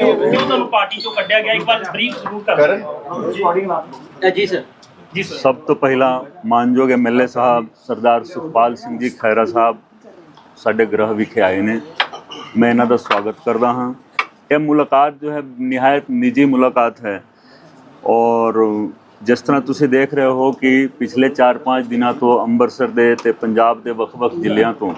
ਕਿਉਂ ਤੁਹਾਨੂੰ ਪਾਰਟੀ ਚੋਂ ਕੱਢਿਆ ਗਿਆ ਇੱਕ ਵਾਰ ਬਰੀਫ ਜ਼ਰੂਰ ਕਰ ਕਰਨ? ਜੀ ਸਰ ਜੀ ਸਰ ਸਭ ਤੋਂ ਪਹਿਲਾਂ ਮਾਨਯੋਗ ਐਮਐਲਏ ਸਾਹਿਬ ਸਰਦਾਰ ਸੁਖਪਾਲ ਸਿੰਘ ਜੀ ਖੈਰਾ ਸਾਹਿਬ ਸਾਡੇ ਗ੍ਰਹਿ ਵਿਖੇ ਆਏ ਨੇ। ਮੈਂ ਇਹਨਾਂ ਦਾ ਸਵਾਗਤ ਕਰਦਾ ਹਾਂ। ਇਹ ਮੁਲਾਕਾਤ ਜੋ ਹੈ ਨਿਹਾਇਤ ਨਿੱਜੀ ਮੁਲਾਕਾਤ ਹੈ। ਔਰ ਜਿਸ ਤਰ੍ਹਾਂ ਤੁਸੀਂ ਦੇਖ ਰਹੇ ਹੋ ਕਿ ਪਿਛਲੇ 4-5 ਦਿਨਾਂ ਤੋਂ ਅੰਮ੍ਰਿਤਸਰ ਦੇ ਤੇ ਪੰਜਾਬ ਦੇ ਵੱਖ-ਵੱਖ ਜ਼ਿਲ੍ਹਿਆਂ ਤੋਂ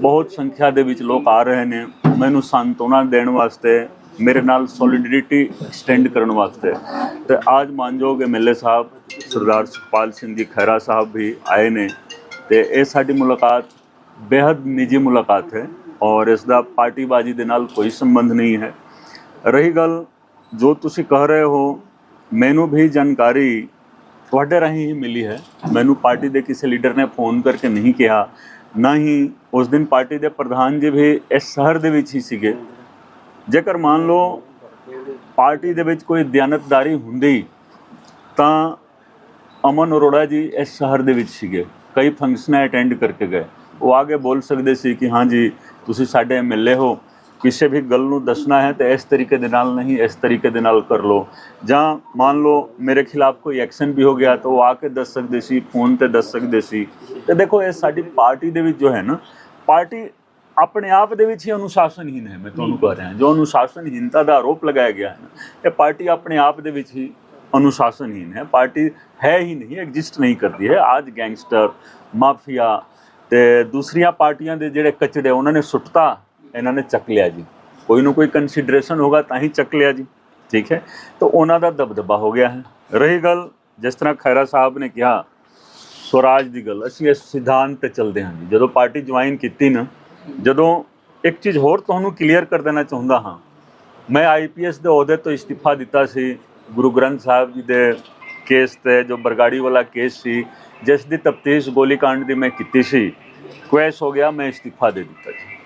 ਬਹੁਤ ਸੰਖਿਆ ਦੇ ਵਿੱਚ ਲੋਕ ਆ ਰਹੇ ਨੇ। ਮੈਨੂੰ ਸੰਤਵਨਾ ਦੇਣ ਵਾਸਤੇ ਮੇਰੇ ਨਾਲ ਸੋਲਿਡਰਿਟੀ ਐਕਸਟੈਂਡ ਕਰਨ ਵਾਸਤੇ। ਤੇ ਅੱਜ ਮਾਨਯੋਗ ਐਮਐਲਏ ਸਾਹਿਬ, ਸਰਦਾਰ ਸੁਖਪਾਲ ਸਿੰਘ ਜੀ ਖੈਰਾ ਸਾਹਿਬ ਵੀ ਆਏ ਨੇ। ਤੇ ਇਹ ਸਾਡੀ ਮੁਲਾਕਾਤ ਬੇहद ਨਿੱਜੀ ਮੁਲਾਕਾਤ ਹੈ ਔਰ ਇਸ ਦਾ ਪਾਰਟੀਬਾਜ਼ੀ ਦੇ ਨਾਲ ਕੋਈ ਸੰਬੰਧ ਨਹੀਂ ਹੈ। ਰਹੀ ਗੱਲ ਜੋ ਤੁਸੀਂ ਕਹਿ ਰਹੇ ਹੋ, ਮੈਨੂੰ ਵੀ ਜਾਣਕਾਰੀ ਤੁਹਾਡੇ ਰਾਹੀਂ ਹੀ ਮਿਲੀ ਹੈ। ਮੈਨੂੰ ਪਾਰਟੀ ਦੇ ਕਿਸੇ ਲੀਡਰ ਨੇ ਫੋਨ ਕਰਕੇ ਨਹੀਂ ਕਿਹਾ, ਨਾ ਹੀ ਉਸ ਦਿਨ ਪਾਰਟੀ ਦੇ ਪ੍ਰਧਾਨ ਜੀ ਵੀ ਇਸ ਸ਼ਹਿਰ ਦੇ ਵਿੱਚ ਹੀ ਸੀਗੇ। ਜੇਕਰ ਮੰਨ ਲਓ ਪਾਰਟੀ ਦੇ ਵਿੱਚ ਕੋਈ ਦਿਆਨਤਦਾਰੀ ਹੁੰਦੀ, ਤਾਂ ਅਮਨ ਅਰੋੜਾ ਜੀ ਇਸ ਸ਼ਹਿਰ ਦੇ ਵਿੱਚ ਸੀਗੇ। ਕਈ ਫੰਕਸ਼ਨਾਂ ਅਟੈਂਡ ਕਰਕੇ ਗਏ। ਉਹ ਆਗੇ ਬੋਲ ਸਕਦੇ ਸੀ ਕਿ ਹਾਂ ਜੀ, ਤੁਸੀਂ ਸਾਡੇ ਐਮਐਲਏ ਹੋ। ਕਿਸੇ ਵੀ ਗੱਲ ਨੂੰ ਦੱਸਣਾ ਹੈ ਤਾਂ ਇਸ ਤਰੀਕੇ ਦੇ ਨਾਲ ਨਹੀਂ, ਇਸ ਤਰੀਕੇ ਦੇ ਨਾਲ ਕਰ ਲਓ। ਜਾਂ ਮੰਨ ਲਓ ਮੇਰੇ ਖਿਲਾਫ ਕੋਈ ਐਕਸ਼ਨ ਵੀ ਹੋ ਗਿਆ ਤਾਂ ਉਹ ਆ ਕੇ ਦੱਸ ਸਕਦੇ ਸੀ, ਫੋਨ ਤੇ ਦੱਸ ਸਕਦੇ ਸੀ। ਤੇ ਦੇਖੋ, ਇਹ ਸਾਡੀ ਪਾਰਟੀ ਦੇ ਵਿੱਚ ਜੋ ਹੈ ਨਾ, ਪਾਰਟੀ ਆਪਣੇ ਆਪ ਦੇ ਵਿੱਚ ਹੀ ਅਨੁਸ਼ਾਸਨਹੀਨ ਹੈ ਮੈਂ ਤੁਹਾਨੂੰ ਕਹਿ ਰਿਹਾ। ਜੋ ਅਨੁਸ਼ਾਸਨਹੀਨਤਾ ਦਾ ਆਰੋਪ ਲਗਾਇਆ ਗਿਆ ਹੈ ਇਹ ਪਾਰਟੀ ਆਪਣੇ ਆਪ ਦੇ ਵਿੱਚ ਹੀ ਅਨੁਸ਼ਾਸਨਹੀਨ ਹੈ। ਪਾਰਟੀ ਹੈ ਹੀ ਨਹੀਂ ਐਗਜ਼ਿਸਟ ਨਹੀਂ ਕਰਦੀ ਹੈ। ਅੱਜ ਗੈਂਗਸਟਰ ਮਾਫੀਆ ਤੇ ਦੂਸਰੀਆਂ ਪਾਰਟੀਆਂ ਦੇ ਜਿਹੜੇ ਕਚੜੇ ਉਹਨਾਂ ਨੇ ਸੁੱਟਤਾ ਇਹਨਾਂ ਨੇ ਚੱਕ ਲਿਆ ਜੀ। ਕੋਈ ਨਾ ਕੋਈ ਕੰਸੀਡਰੇਸ਼ਨ ਹੋਗਾ ਤਾਂ ਹੀ ਚੱਕ ਲਿਆ ਜੀ ਠੀਕ ਹੈ? ਤਾਂ ਉਹਨਾਂ ਦਾ ਦਬਦਬਾ ਹੋ ਗਿਆ ਹੈ। ਰਹੀ ਗੱਲ ਜਿਸ ਤਰ੍ਹਾਂ ਖੈਰਾ ਸਾਹਿਬ ਨੇ ਕਿਹਾ ਸਵਰਾਜ ਦੀ ਗੱਲ ਅਸੀਂ ਇਸ ਸਿਧਾਂਤ ਤੇ ਚੱਲਦੇ ਹਾਂ ਜੀ। ਜਦੋਂ ਪਾਰਟੀ ਜੁਆਇਨ ਕੀਤੀ ਨਾ ਜਦੋਂ ਇੱਕ ਚੀਜ਼ ਹੋਰ ਤੁਹਾਨੂੰ ਕਲੀਅਰ ਕਰ ਦੇਣਾ ਚਾਹੁੰਦਾ ਹਾਂ, ਮੈਂ ਆਈਪੀਐਸ ਦੇ ਅਹੁਦੇ ਤੋਂ ਇਸਤੀਫਾ ਦਿੱਤਾ ਸੀ, ਗੁਰੂ ਗ੍ਰੰਥ ਸਾਹਿਬ ਜੀ ਦੇ ਕੇਸ ਤੇ, ਜੋ ਬਰਗਾੜੀ ਵਾਲਾ ਕੇਸ ਸੀ, ਜਿਸ ਦੀ ਤਫਤੀਸ਼ ਗੋਲੀकांड ਦੀ ਮੈਂ ਕੀਤੀ ਸੀ, ਕੁਐਸ ਹੋ ਗਿਆ, ਮੈਂ ਇਸਤੀਫਾ ਦੇ ਦਿੱਤਾ ਜੀ।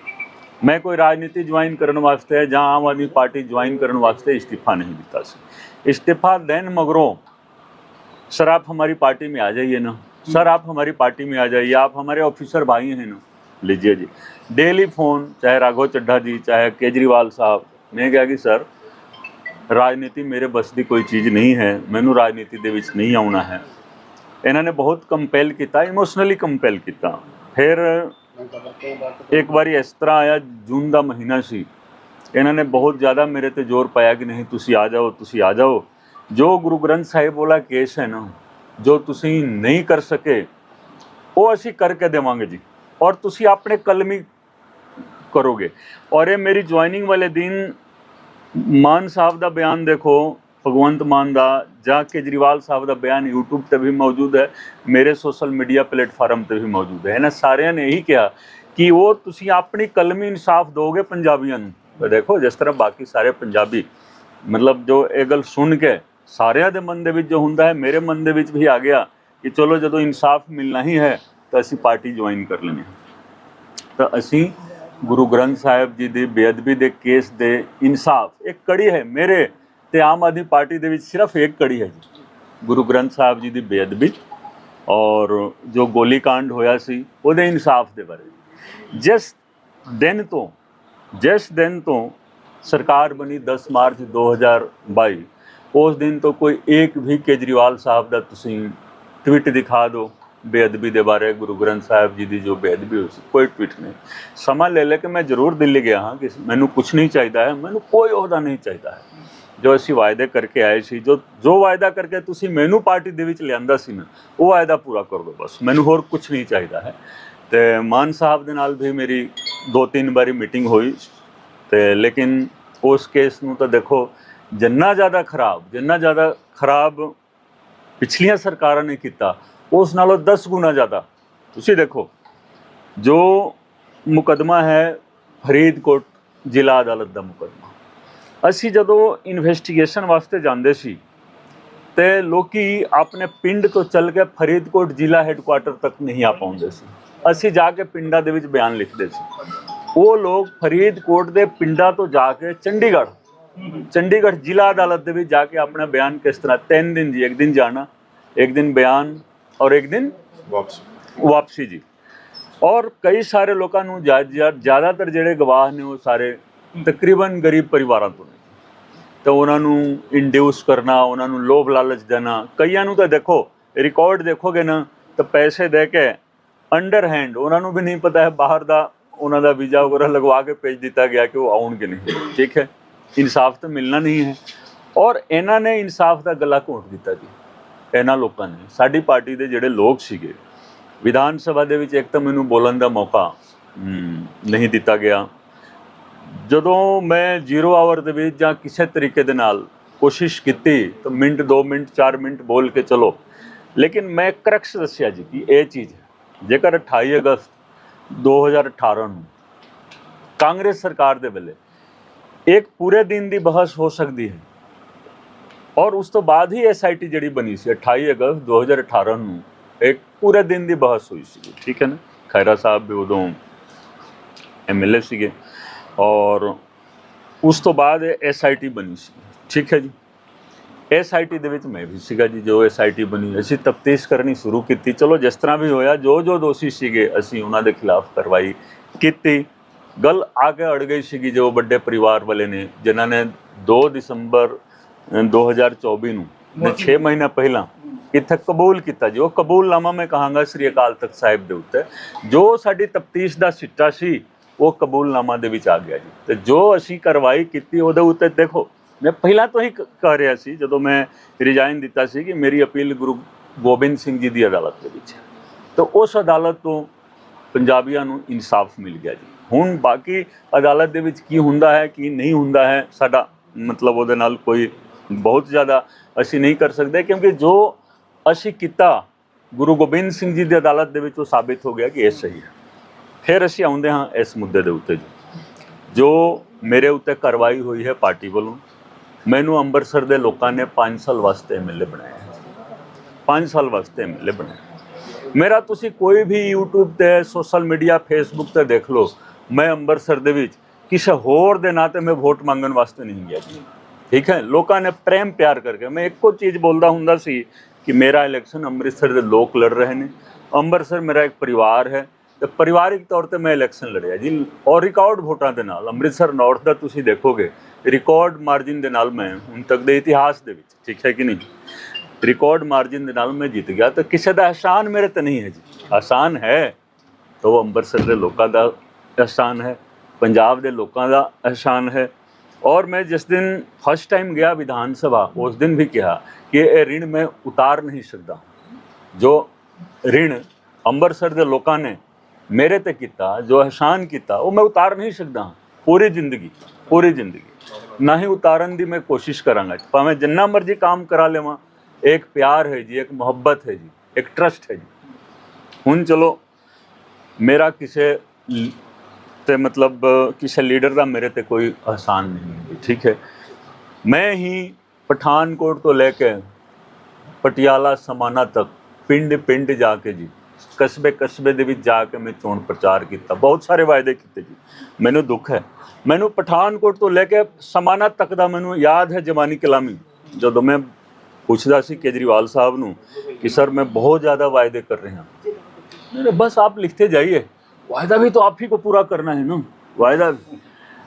ਮੈਂ ਕੋਈ ਰਾਜਨੀਤੀ ਜੁਆਇਨ ਕਰਨ ਵਾਸਤੇ ਜਾਂ ਆਮ ਆਦਮੀ ਪਾਰਟੀ ਜੁਆਇਨ ਕਰਨ ਵਾਸਤੇ ਇਸਤੀਫਾ ਨਹੀਂ ਦਿੱਤਾ ਸੀ। ਇਸਤੀਫਾ ਦੇਣ ਮਗਰੋਂ, ਸਰ ਆਪ हमारी ਪਾਰਟੀ में ਆ ਜਾਈਏ ਨਾ। ਸਰ ਆਪ हमारी ਪਾਰਟੀ में ਆ ਜਾਈਏ, ਆਪ ਹਮਾਰੇ ऑफिसर भाई ਹੈ ਨਾ। लीजिए जी डेली फ़ोन चाहे राघव चड्ढा जी चाहे केजरीवाल साहब मैं कहा कि सर ਰਾਜਨੀਤੀ ਮੇਰੇ ਬਸ ਦੀ ਕੋਈ ਚੀਜ਼ ਨਹੀਂ ਹੈ ਮੈਨੂੰ ਰਾਜਨੀਤੀ ਦੇ ਵਿੱਚ ਨਹੀਂ ਆਉਣਾ ਹੈ ਇਹਨਾਂ ਨੇ ਬਹੁਤ ਕੰਪੈਲ ਕੀਤਾ ਇਮੋਸ਼ਨਲੀ ਕੰਪੈਲ ਕੀਤਾ ਫਿਰ ਇੱਕ ਵਾਰੀ ਇਸ ਤਰ੍ਹਾਂ ਆਇਆ ਜੂਨ ਦਾ ਮਹੀਨਾ ਸੀ ਇਹਨਾਂ ਨੇ ਬਹੁਤ ਜ਼ਿਆਦਾ ਮੇਰੇ ਤੇ ਜ਼ੋਰ ਪਾਇਆ ਕਿ ਨਹੀਂ ਤੁਸੀਂ ਆ ਜਾਓ ਤੁਸੀਂ ਆ ਜਾਓ ਜੋ ਗੁਰੂ ਗ੍ਰੰਥ ਸਾਹਿਬ ਵਾਲਾ ਕੇਸ ਹੈ ਨਾ ਜੋ ਤੁਸੀਂ ਨਹੀਂ ਕਰ ਸਕੇ ਉਹ ਅਸੀਂ ਕਰਕੇ ਦੇਵਾਂਗੇ ਜੀ ਔਰ ਤੁਸੀਂ ਆਪਣੇ ਕਲਮੀ ਕਰੋਗੇ। ਔਰ ਇਹ ਮੇਰੀ ਜੁਆਇਨਿੰਗ ਵਾਲੇ ਦਿਨ ਮਾਨ ਸਾਹਿਬ ਦਾ ਬਿਆਨ ਦੇਖੋ, ਭਗਵੰਤ ਮਾਨ ਦਾ, ਜਾਂ ਕੇਜਰੀਵਾਲ ਸਾਹਿਬ ਦਾ ਬਿਆਨ YouTube ਤੇ ਵੀ ਮੌਜੂਦ ਹੈ, ਮੇਰੇ ਸੋਸ਼ਲ ਮੀਡੀਆ ਪਲੇਟਫਾਰਮ ਤੇ ਵੀ ਮੌਜੂਦ ਹੈ। ਇਹਨਾਂ ਸਾਰਿਆਂ ਨੇ ਇਹੀ ਕਿਹਾ ਕਿ ਉਹ ਤੁਸੀਂ ਆਪਣੀ ਕਲਮੀ ਇਨਸਾਫ ਦੋਗੇ ਪੰਜਾਬੀਆਂ ਨੂੰ। ਦੇਖੋ, ਜਿਸ ਤਰ੍ਹਾਂ ਬਾਕੀ ਸਾਰੇ ਪੰਜਾਬੀ, ਮਤਲਬ ਜੋ ਇਹ ਗੱਲ ਸੁਣ ਕੇ ਸਾਰਿਆਂ ਦੇ ਮਨ ਦੇ ਵਿੱਚ ਜੋ ਹੁੰਦਾ ਹੈ, ਮੇਰੇ ਮਨ ਦੇ ਵਿੱਚ ਵੀ ਆ ਗਿਆ ਕਿ ਚਲੋ ਜਦੋਂ ਇਨਸਾਫ ਮਿਲਣਾ ਹੀ ਹੈ ਤਾਂ ਅਸੀਂ ਪਾਰਟੀ ਜੁਆਇਨ ਕਰ ਲੈਣੀ ਤਾਂ ਅਸੀਂ ਗੁਰੂ ਗ੍ਰੰਥ ਸਾਹਿਬ ਜੀ ਦੀ ਬੇਅਦਬੀ ਦੇ ਕੇਸ ਦੇ ਇਨਸਾਫ ਇੱਕ ਕੜੀ ਹੈ ਮੇਰੇ ਤੇ ਆਮ ਆਦਮੀ ਪਾਰਟੀ ਦੇ ਵਿੱਚ ਸਿਰਫ ਇੱਕ ਕੜੀ ਹੈ ਜੀ। ਗੁਰੂ ਗ੍ਰੰਥ ਸਾਹਿਬ ਜੀ ਦੀ ਬੇਅਦਬੀ ਔਰ ਜੋ ਗੋਲੀकांड ਹੋਇਆ ਸੀ, ਉਹਦੇ ਇਨਸਾਫ ਦੇ ਬਾਰੇ। ਜਿਸ ਦਿਨ ਤੋਂ, ਜਿਸ ਦਿਨ ਤੋਂ ਸਰਕਾਰ ਬਣੀ 10 ਮਾਰਚ 2022 ਉਸ ਦਿਨ ਤੋਂ ਕੋਈ ਇੱਕ ਵੀ ਕੇਜਰੀਵਾਲ ਸਾਹਿਬ ਦਾ ਤੁਸੀਂ ਟਵੀਟ ਦਿਖਾ ਦਿਓ। ਬੇਅਦਬੀ ਦੇ ਬਾਰੇ ਗੁਰੂ ਗ੍ਰੰਥ ਸਾਹਿਬ ਜੀ ਦੀ ਜੋ ਬੇਅਦਬੀ ਹੋਈ ਸੀ, ਕੋਈ ਟਵੀਟ ਨਹੀਂ। ਸਮਾਂ ਲੈ ਲੈ ਕੇ ਮੈਂ ਜ਼ਰੂਰ ਦਿੱਲੀ ਗਿਆ ਹਾਂ ਕਿ ਮੈਨੂੰ ਕੁਝ ਨਹੀਂ ਚਾਹੀਦਾ ਹੈ, ਮੈਨੂੰ ਕੋਈ ਅਹੁਦਾ ਨਹੀਂ ਚਾਹੀਦਾ ਹੈ। ਜੋ ਅਸੀਂ ਵਾਅਦੇ ਕਰਕੇ ਆਏ ਸੀ, ਜੋ ਜੋ ਵਾਅਦਾ ਕਰਕੇ ਤੁਸੀਂ ਮੈਨੂੰ ਪਾਰਟੀ ਦੇ ਵਿੱਚ ਲਿਆਂਦਾ ਸੀ ਨਾ, ਉਹ ਵਾਅਦਾ ਪੂਰਾ ਕਰ ਦਿਓ ਬਸ, ਮੈਨੂੰ ਹੋਰ ਕੁਝ ਨਹੀਂ ਚਾਹੀਦਾ ਹੈ। ਤੇ ਮਾਨ ਸਾਹਿਬ ਦੇ ਨਾਲ ਵੀ ਮੇਰੀ ਦੋ ਤਿੰਨ ਵਾਰੀ ਮੀਟਿੰਗ ਹੋਈ, ਤੇ ਲੇਕਿਨ ਉਸ ਕੇਸ ਨੂੰ ਤਾਂ ਦੇਖੋ, ਜਿੰਨਾ ਜ਼ਿਆਦਾ ਖਰਾਬ, ਜਿੰਨਾ ਜ਼ਿਆਦਾ ਖਰਾਬ ਪਿਛਲੀਆਂ ਸਰਕਾਰਾਂ ਨੇ ਕੀਤਾ ਉਸ ਨਾਲੋਂ 10 ਗੁਣਾ ਜ਼ਿਆਦਾ। ਤੁਸੀਂ ਦੇਖੋ, ਜੋ ਮੁਕਦਮਾ ਹੈ ਫਰੀਦਕੋਟ ਜ਼ਿਲ੍ਹਾ ਅਦਾਲਤ ਦਾ ਮੁਕਦਮਾ। ਅਸੀਂ ਜਦੋਂ ਇਨਵੈਸਟੀਗੇਸ਼ਨ ਵਾਸਤੇ ਜਾਂਦੇ ਸੀ ਤੇ ਲੋਕੀ ਆਪਣੇ ਪਿੰਡ ਤੋਂ ਚੱਲ ਕੇ ਫਰੀਦਕੋਟ ਜ਼ਿਲ੍ਹਾ ਹੈੱਡਕੁਆਟਰ ਤੱਕ ਨਹੀਂ ਆ ਪਾਉਂਦੇ ਸੀ। ਅਸੀਂ ਜਾ ਕੇ ਪਿੰਡਾਂ ਦੇ ਵਿੱਚ ਬਿਆਨ ਲਿਖਦੇ ਸੀ। ਉਹ ਲੋਕ ਫਰੀਦਕੋਟ ਦੇ ਪਿੰਡਾਂ ਤੋਂ ਜਾ ਕੇ ਚੰਡੀਗੜ੍ਹ ਚੰਡੀਗੜ੍ਹ ਜ਼ਿਲ੍ਹਾ ਅਦਾਲਤ ਦੇ ਵਿੱਚ ਜਾ ਕੇ ਆਪਣਾ ਬਿਆਨ ਕਿਸ ਤਰ੍ਹਾਂ, ਤਿੰਨ ਦਿਨ ਜੀ, ਇੱਕ ਦਿਨ ਜਾਣਾ, ਇੱਕ ਦਿਨ ਬਿਆਨ ਔਰ ਇੱਕ ਦਿਨ ਵਾਪਸ। ਵਾਪਸੀ ਜੀ। ਔਰ ਕਈ ਸਾਰੇ ਲੋਕਾਂ ਨੂੰ ਜ਼ਿਆ- ਜ਼ਿਆ- ਜ਼ਿਆਦਾਤਰ ਜਿਹੜੇ ਗਵਾਹ ਨੇ ਉਹ ਸਾਰੇ ਤਕਰੀਬਨ ਗਰੀਬ ਪਰਿਵਾਰਾਂ ਤੋਂ ਨੇ। ਤਾਂ ਉਹਨਾਂ ਨੂੰ ਇੰਡਿਊਸ ਕਰਨਾ ਉਹਨਾਂ ਨੂੰ ਲੋਭ ਲਾਲਚ ਦੇਣਾ ਕਈਆਂ ਨੂੰ ਤਾਂ ਦੇਖੋ ਰਿਕਾਰਡ ਦੇਖੋਗੇ ਨਾ ਤਾਂ ਪੈਸੇ ਦੇ ਕੇ ਅੰਡਰ ਹੈਂਡ ਉਹਨਾਂ ਨੂੰ ਵੀ ਨਹੀਂ ਪਤਾ ਹੈ ਬਾਹਰ ਦਾ ਉਹਨਾਂ ਦਾ ਵੀਜ਼ਾ ਵਗੈਰਾ ਲਗਵਾ ਕੇ ਭੇਜ ਦਿੱਤਾ ਗਿਆ ਕਿ ਉਹ ਆਉਣਗੇ ਨਹੀਂ। ਠੀਕ ਹੈ। ਇਨਸਾਫ ਤਾਂ ਮਿਲਣਾ ਨਹੀਂ ਹੈ। ਔਰ ਇਹਨਾਂ ਨੇ ਇਨਸਾਫ ਦਾ ਗਲਾ ਘੋਟ ਦਿੱਤਾ ਜੀ। ਇਹਨਾਂ ਲੋਕਾਂ ਨੇ, ਸਾਡੀ ਪਾਰਟੀ ਦੇ ਜਿਹੜੇ ਲੋਕ ਸੀਗੇ, ਵਿਧਾਨ ਸਭਾ ਦੇ ਵਿੱਚ ਇੱਕ ਤਾਂ ਮੈਨੂੰ ਬੋਲਣ ਦਾ ਮੌਕਾ ਨਹੀਂ ਦਿੱਤਾ ਗਿਆ। ਜਦੋਂ ਮੈਂ 0 ਆਵਰ ਦੇ ਵਿੱਚ ਜਾਂ ਕਿਸੇ ਤਰੀਕੇ ਦੇ ਨਾਲ ਕੋਸ਼ਿਸ਼ ਕੀਤੀ, ਤਾਂ ਮਿੰਟ 2 ਮਿੰਟ 4 ਮਿੰਟ ਬੋਲ ਕੇ ਚਲੋ। ਲੇਕਿਨ ਮੈਂ ਕਰਕਸ ਦੱਸਿਆ ਜੀ ਕਿ ਇਹ ਚੀਜ਼ ਹੈ, ਜੇਕਰ 28 ਅਗਸਤ 2018 ਨੂੰ ਕਾਂਗਰਸ ਸਰਕਾਰ ਦੇ ਵੇਲੇ ਇੱਕ ਪੂਰੇ ਦਿਨ ਦੀ ਬਹਿਸ ਹੋ ਸਕਦੀ ਹੈ ਔਰ ਉਸ ਤੋਂ ਬਾਅਦ ਹੀ ਐਸਆਈਟੀ ਜਿਹੜੀ ਬਣੀ ਸੀ 28 ਅਗਸਤ 2018 ਨੂੰ ਇੱਕ ਪੂਰੇ ਦਿਨ ਦੀ ਬਹਿਸ ਹੋਈ ਸੀ ਠੀਕ ਹੈ ਨਾ? ਖੈਰਾ ਸਾਹਿਬ ਵੀ ਉਦੋਂ ਐਮਐਲਏ ਸੀਗੇ ਔਰ ਉਸ ਤੋਂ ਬਾਅਦ ਐਸਆਈਟੀ ਬਣੀ ਸੀ, ਠੀਕ ਹੈ ਜੀ? ਐਸਆਈਟੀ ਦੇ ਵਿੱਚ ਮੈਂ ਵੀ ਸੀਗਾ ਜੀ, ਜੋ ਐਸਆਈਟੀ ਬਣੀ, ਅਸੀਂ ਤਫਤੀਸ਼ ਕਰਨੀ ਸ਼ੁਰੂ ਕੀਤੀ। ਚਲੋ, ਜਿਸ ਤਰ੍ਹਾਂ ਵੀ ਹੋਇਆ, ਜੋ ਜੋ ਦੋਸ਼ੀ ਸੀਗੇ, ਅਸੀਂ ਉਹਨਾਂ ਦੇ ਖਿਲਾਫ ਕਾਰਵਾਈ ਕੀਤੀ। ਗੱਲ ਆ ਕੇ ਅੜ ਗਈ ਸੀਗੀ, ਜੋ ਵੱਡੇ ਪਰਿਵਾਰ ਵਾਲੇ ਨੇ, ਜਿਨ੍ਹਾਂ ਨੇ 2 ਦਸੰਬਰ 2024 ਨੂੰ 6 ਮਹੀਨਾ ਪਹਿਲਾਂ ਇੱਥੇ ਕਬੂਲ ਕੀਤਾ ਜੀ। ਉਹ ਕਬੂਲਨਾਮਾ ਮੈਂ ਕਹਾਂਗਾ ਸ੍ਰੀ ਅਕਾਲ ਤਖਤ ਸਾਹਿਬ ਦੇ ਉੱਤੇ। ਜੋ ਸਾਡੀ ਤਫਤੀਸ਼ ਦਾ ਸਿੱਟਾ ਸੀ ਉਹ ਕਬੂਲਨਾਮਾ ਦੇ ਵਿੱਚ ਆ ਗਿਆ ਜੀ। ਤੇ ਜੋ ਅਸੀਂ ਕਾਰਵਾਈ ਕੀਤੀ ਉਹਦੇ ਉੱਤੇ ਦੇਖੋ ਮੈਂ ਪਹਿਲਾਂ ਤੋਂ ਹੀ ਕ- ਕਰ ਰਿਹਾ ਸੀ ਜਦੋਂ ਮੈਂ ਰਿਜ਼ਾਈਨ ਦਿੱਤਾ ਸੀ ਕਿ ਮੇਰੀ ਅਪੀਲ ਗੁਰੂ ਗੋਬਿੰਦ ਸਿੰਘ ਜੀ ਦੀ ਅਦਾਲਤ ਦੇ ਵਿੱਚ ਤਾਂ ਉਸ ਅਦਾਲਤ ਤੋਂ ਪੰਜਾਬੀਆਂ ਨੂੰ ਇਨਸਾਫ ਮਿਲ ਗਿਆ ਜੀ। ਹੁਣ ਬਾਕੀ ਅਦਾਲਤ ਦੇ ਵਿੱਚ ਕੀ ਹੁੰਦਾ ਹੈ ਕੀ ਨਹੀਂ ਹੁੰਦਾ ਹੈ ਸਾਡਾ ਮਤਲਬ ਉਹਦੇ ਨਾਲ ਕੋਈ ਬਹੁਤ ਜ਼ਿਆਦਾ ਅਸੀਂ ਨਹੀਂ ਕਰ ਸਕਦੇ, ਕਿਉਂਕਿ ਜੋ ਅਸੀਂ ਕੀਤਾ, ਗੁਰੂ ਗੋਬਿੰਦ ਸਿੰਘ ਜੀ ਦੀ ਅਦਾਲਤ ਦੇ ਵਿੱਚ ਉਹ ਸਾਬਿਤ ਹੋ ਗਿਆ ਕਿ ਇਹ ਸਹੀ ਹੈ। ਫਿਰ ਅਸੀਂ ਆਉਂਦੇ ਹਾਂ ਇਸ ਮੁੱਦੇ ਦੇ ਉੱਤੇ ਜੋ। ਮੇਰੇ ਉੱਤੇ ਕਾਰਵਾਈ ਹੋਈ ਹੈ ਪਾਰਟੀ ਵੱਲੋਂ, ਮੈਨੂੰ ਅੰਮ੍ਰਿਤਸਰ ਦੇ ਲੋਕਾਂ ਨੇ 5 ਸਾਲ ਵਾਸਤੇ ਐਮਐਲਏ ਬਣਾਇਆ ਹੈ। 5 ਸਾਲ ਵਾਸਤੇ ਐਮਐਲਏ ਬਣਾਇਆ ਮੇਰਾ ਤੁਸੀਂ ਕੋਈ ਵੀ YouTube ਤੇ ਸੋਸ਼ਲ ਮੀਡੀਆ ਫੇਸਬੁੱਕ ਤੇ ਦੇਖ ਲਓ, ਮੈਂ ਅੰਮ੍ਰਿਤਸਰ ਦੇ ਵਿੱਚ ਕਿਸੇ ਹੋਰ ਦੇ ਨਾਂ ਤੇ ਮੈਂ ਵੋਟ ਮੰਗਣ ਵਾਸਤੇ ਨਹੀਂ ਗਿਆ ਜੀ। ਠੀਕ ਹੈ, ਲੋਕਾਂ ਨੇ ਪ੍ਰੇਮ ਪਿਆਰ ਕਰਕੇ, ਮੈਂ ਇੱਕੋ ਚੀਜ਼ ਬੋਲਦਾ ਹੁੰਦਾ ਸੀ ਕਿ ਮੇਰਾ ਇਲੈਕਸ਼ਨ ਅੰਮ੍ਰਿਤਸਰ ਦੇ ਲੋਕ ਲੜ ਰਹੇ ਨੇ। ਅੰਮ੍ਰਿਤਸਰ ਮੇਰਾ ਇੱਕ ਪਰਿਵਾਰ ਹੈ ਤੇ ਪਰਿਵਾਰਿਕ ਤੌਰ ਤੇ ਮੈਂ ਇਲੈਕਸ਼ਨ ਲੜਿਆ ਜੀ। ਔਰ ਰਿਕਾਰਡ ਵੋਟਾਂ ਦੇ ਨਾਲ, ਅੰਮ੍ਰਿਤਸਰ ਨਾਰਥ ਦਾ ਤੁਸੀਂ ਦੇਖੋਗੇ ਰਿਕਾਰਡ ਮਾਰਜਿਨ ਦੇ ਨਾਲ ਮੈਂ ਹੁਣ ਤੱਕ ਦੇ ਇਤਿਹਾਸ ਦੇ ਵਿੱਚ, ਠੀਕ ਹੈ ਕਿ ਨਹੀਂ? ਰਿਕਾਰਡ ਮਾਰਜਿਨ ਦੇ ਨਾਲ ਮੈਂ ਜਿੱਤ ਗਿਆ ਤਾਂ ਕਿਸੇ ਦਾ ਅਹਿਸਾਨ ਮੇਰੇ ਤੇ ਨਹੀਂ ਹੈ ਜੀ। ਆਸਾਨ ਹੈ ਤਾਂ ਉਹ ਅੰਮ੍ਰਿਤਸਰ ਦੇ ਲੋਕਾਂ ਦਾ ਅਹਿਸਾਨ ਹੈ, ਪੰਜਾਬ ਦੇ ਲੋਕਾਂ ਦਾ ਅਹਿਸਾਨ ਹੈ ਔਰ ਮੈਂ ਜਿਸ ਦਿਨ ਫਸਟ ਟਾਈਮ ਗਿਆ ਵਿਧਾਨ ਸਭਾ, ਉਸ ਦਿਨ ਵੀ ਕਿਹਾ ਕਿ ਇਹ ਰਿਣ ਮੈਂ ਉਤਾਰ ਨਹੀਂ ਸਕਦਾ। ਜੋ ਰਿਣ ਅੰਮ੍ਰਿਤਸਰ ਦੇ ਲੋਕਾਂ ਨੇ ਮੇਰੇ ਤੇ ਕੀਤਾ, ਜੋ ਅਹਿਸਾਨ ਕੀਤਾ, ਉਹ ਮੈਂ ਉਤਾਰ ਨਹੀਂ ਸਕਦਾ। ਪੂਰੀ ਜ਼ਿੰਦਗੀ ਪੂਰੀ ਜ਼ਿੰਦਗੀ। ਨਾ ਹੀ ਉਤਾਰਨ ਦੀ ਮੈਂ ਕੋਸ਼ਿਸ਼ ਕਰਾਂਗਾ। ਭਾਵੇਂ ਜਿੰਨਾ ਮਰਜ਼ੀ ਕੰਮ ਕਰਾ ਲਵਾਂ, ਇੱਕ ਪਿਆਰ ਹੈ ਜੀ, ਇੱਕ ਮੁਹੱਬਤ ਹੈ ਜੀ, ਇੱਕ ਟਰਸਟ ਹੈ ਜੀ। ਹੁਣ ਚਲੋ, ਮੇਰਾ ਕਿਸੇ ਤੇ ਮਤਲਬ ਕਿਸੇ ਲੀਡਰ ਦਾ ਮੇਰੇ ਤੇ ਕੋਈ ਅਹਿਸਾਨ ਨਹੀਂ ਠੀਕ ਹੈ। ਮੈਂ ਹੀ ਪਠਾਨਕੋਟ ਤੋਂ ਲੈ ਕੇ ਪਟਿਆਲਾ ਸਮਾਨਾ ਤੱਕ ਪਿੰਡ ਪਿੰਡ ਜਾ ਕੇ ਜੀ ਕਸਬੇ ਕਸਬੇ ਦੇ ਵਿੱਚ ਜਾ ਕੇ ਮੈਂ ਚੋਣ ਪ੍ਰਚਾਰ ਕੀਤਾ। ਬਹੁਤ ਸਾਰੇ ਵਾਅਦੇ ਕੀਤੇ ਜੀ। ਮੈਨੂੰ ਦੁੱਖ ਹੈ। ਮੈਨੂੰ ਪਠਾਨਕੋਟ ਤੋਂ ਲੈ ਕੇ ਸਮਾਨਾ ਤੱਕ ਦਾ ਮੈਨੂੰ ਯਾਦ ਹੈ ਜਵਾਨੀ ਕਲਾਮੀ। ਜਦੋਂ ਮੈਂ ਪੁੱਛਦਾ ਸੀ ਕੇਜਰੀਵਾਲ ਸਾਹਿਬ ਨੂੰ ਕਿ ਸਰ ਮੈਂ ਬਹੁਤ ਜ਼ਿਆਦਾ ਵਾਅਦੇ ਕਰ ਰਿਹਾ ਹਾਂ। ਬਸ ਆਪ ਲਿਖਤੇ ਜਾਈਏ। वायदा भी तो आप ही को पूरा करना है ना वायदा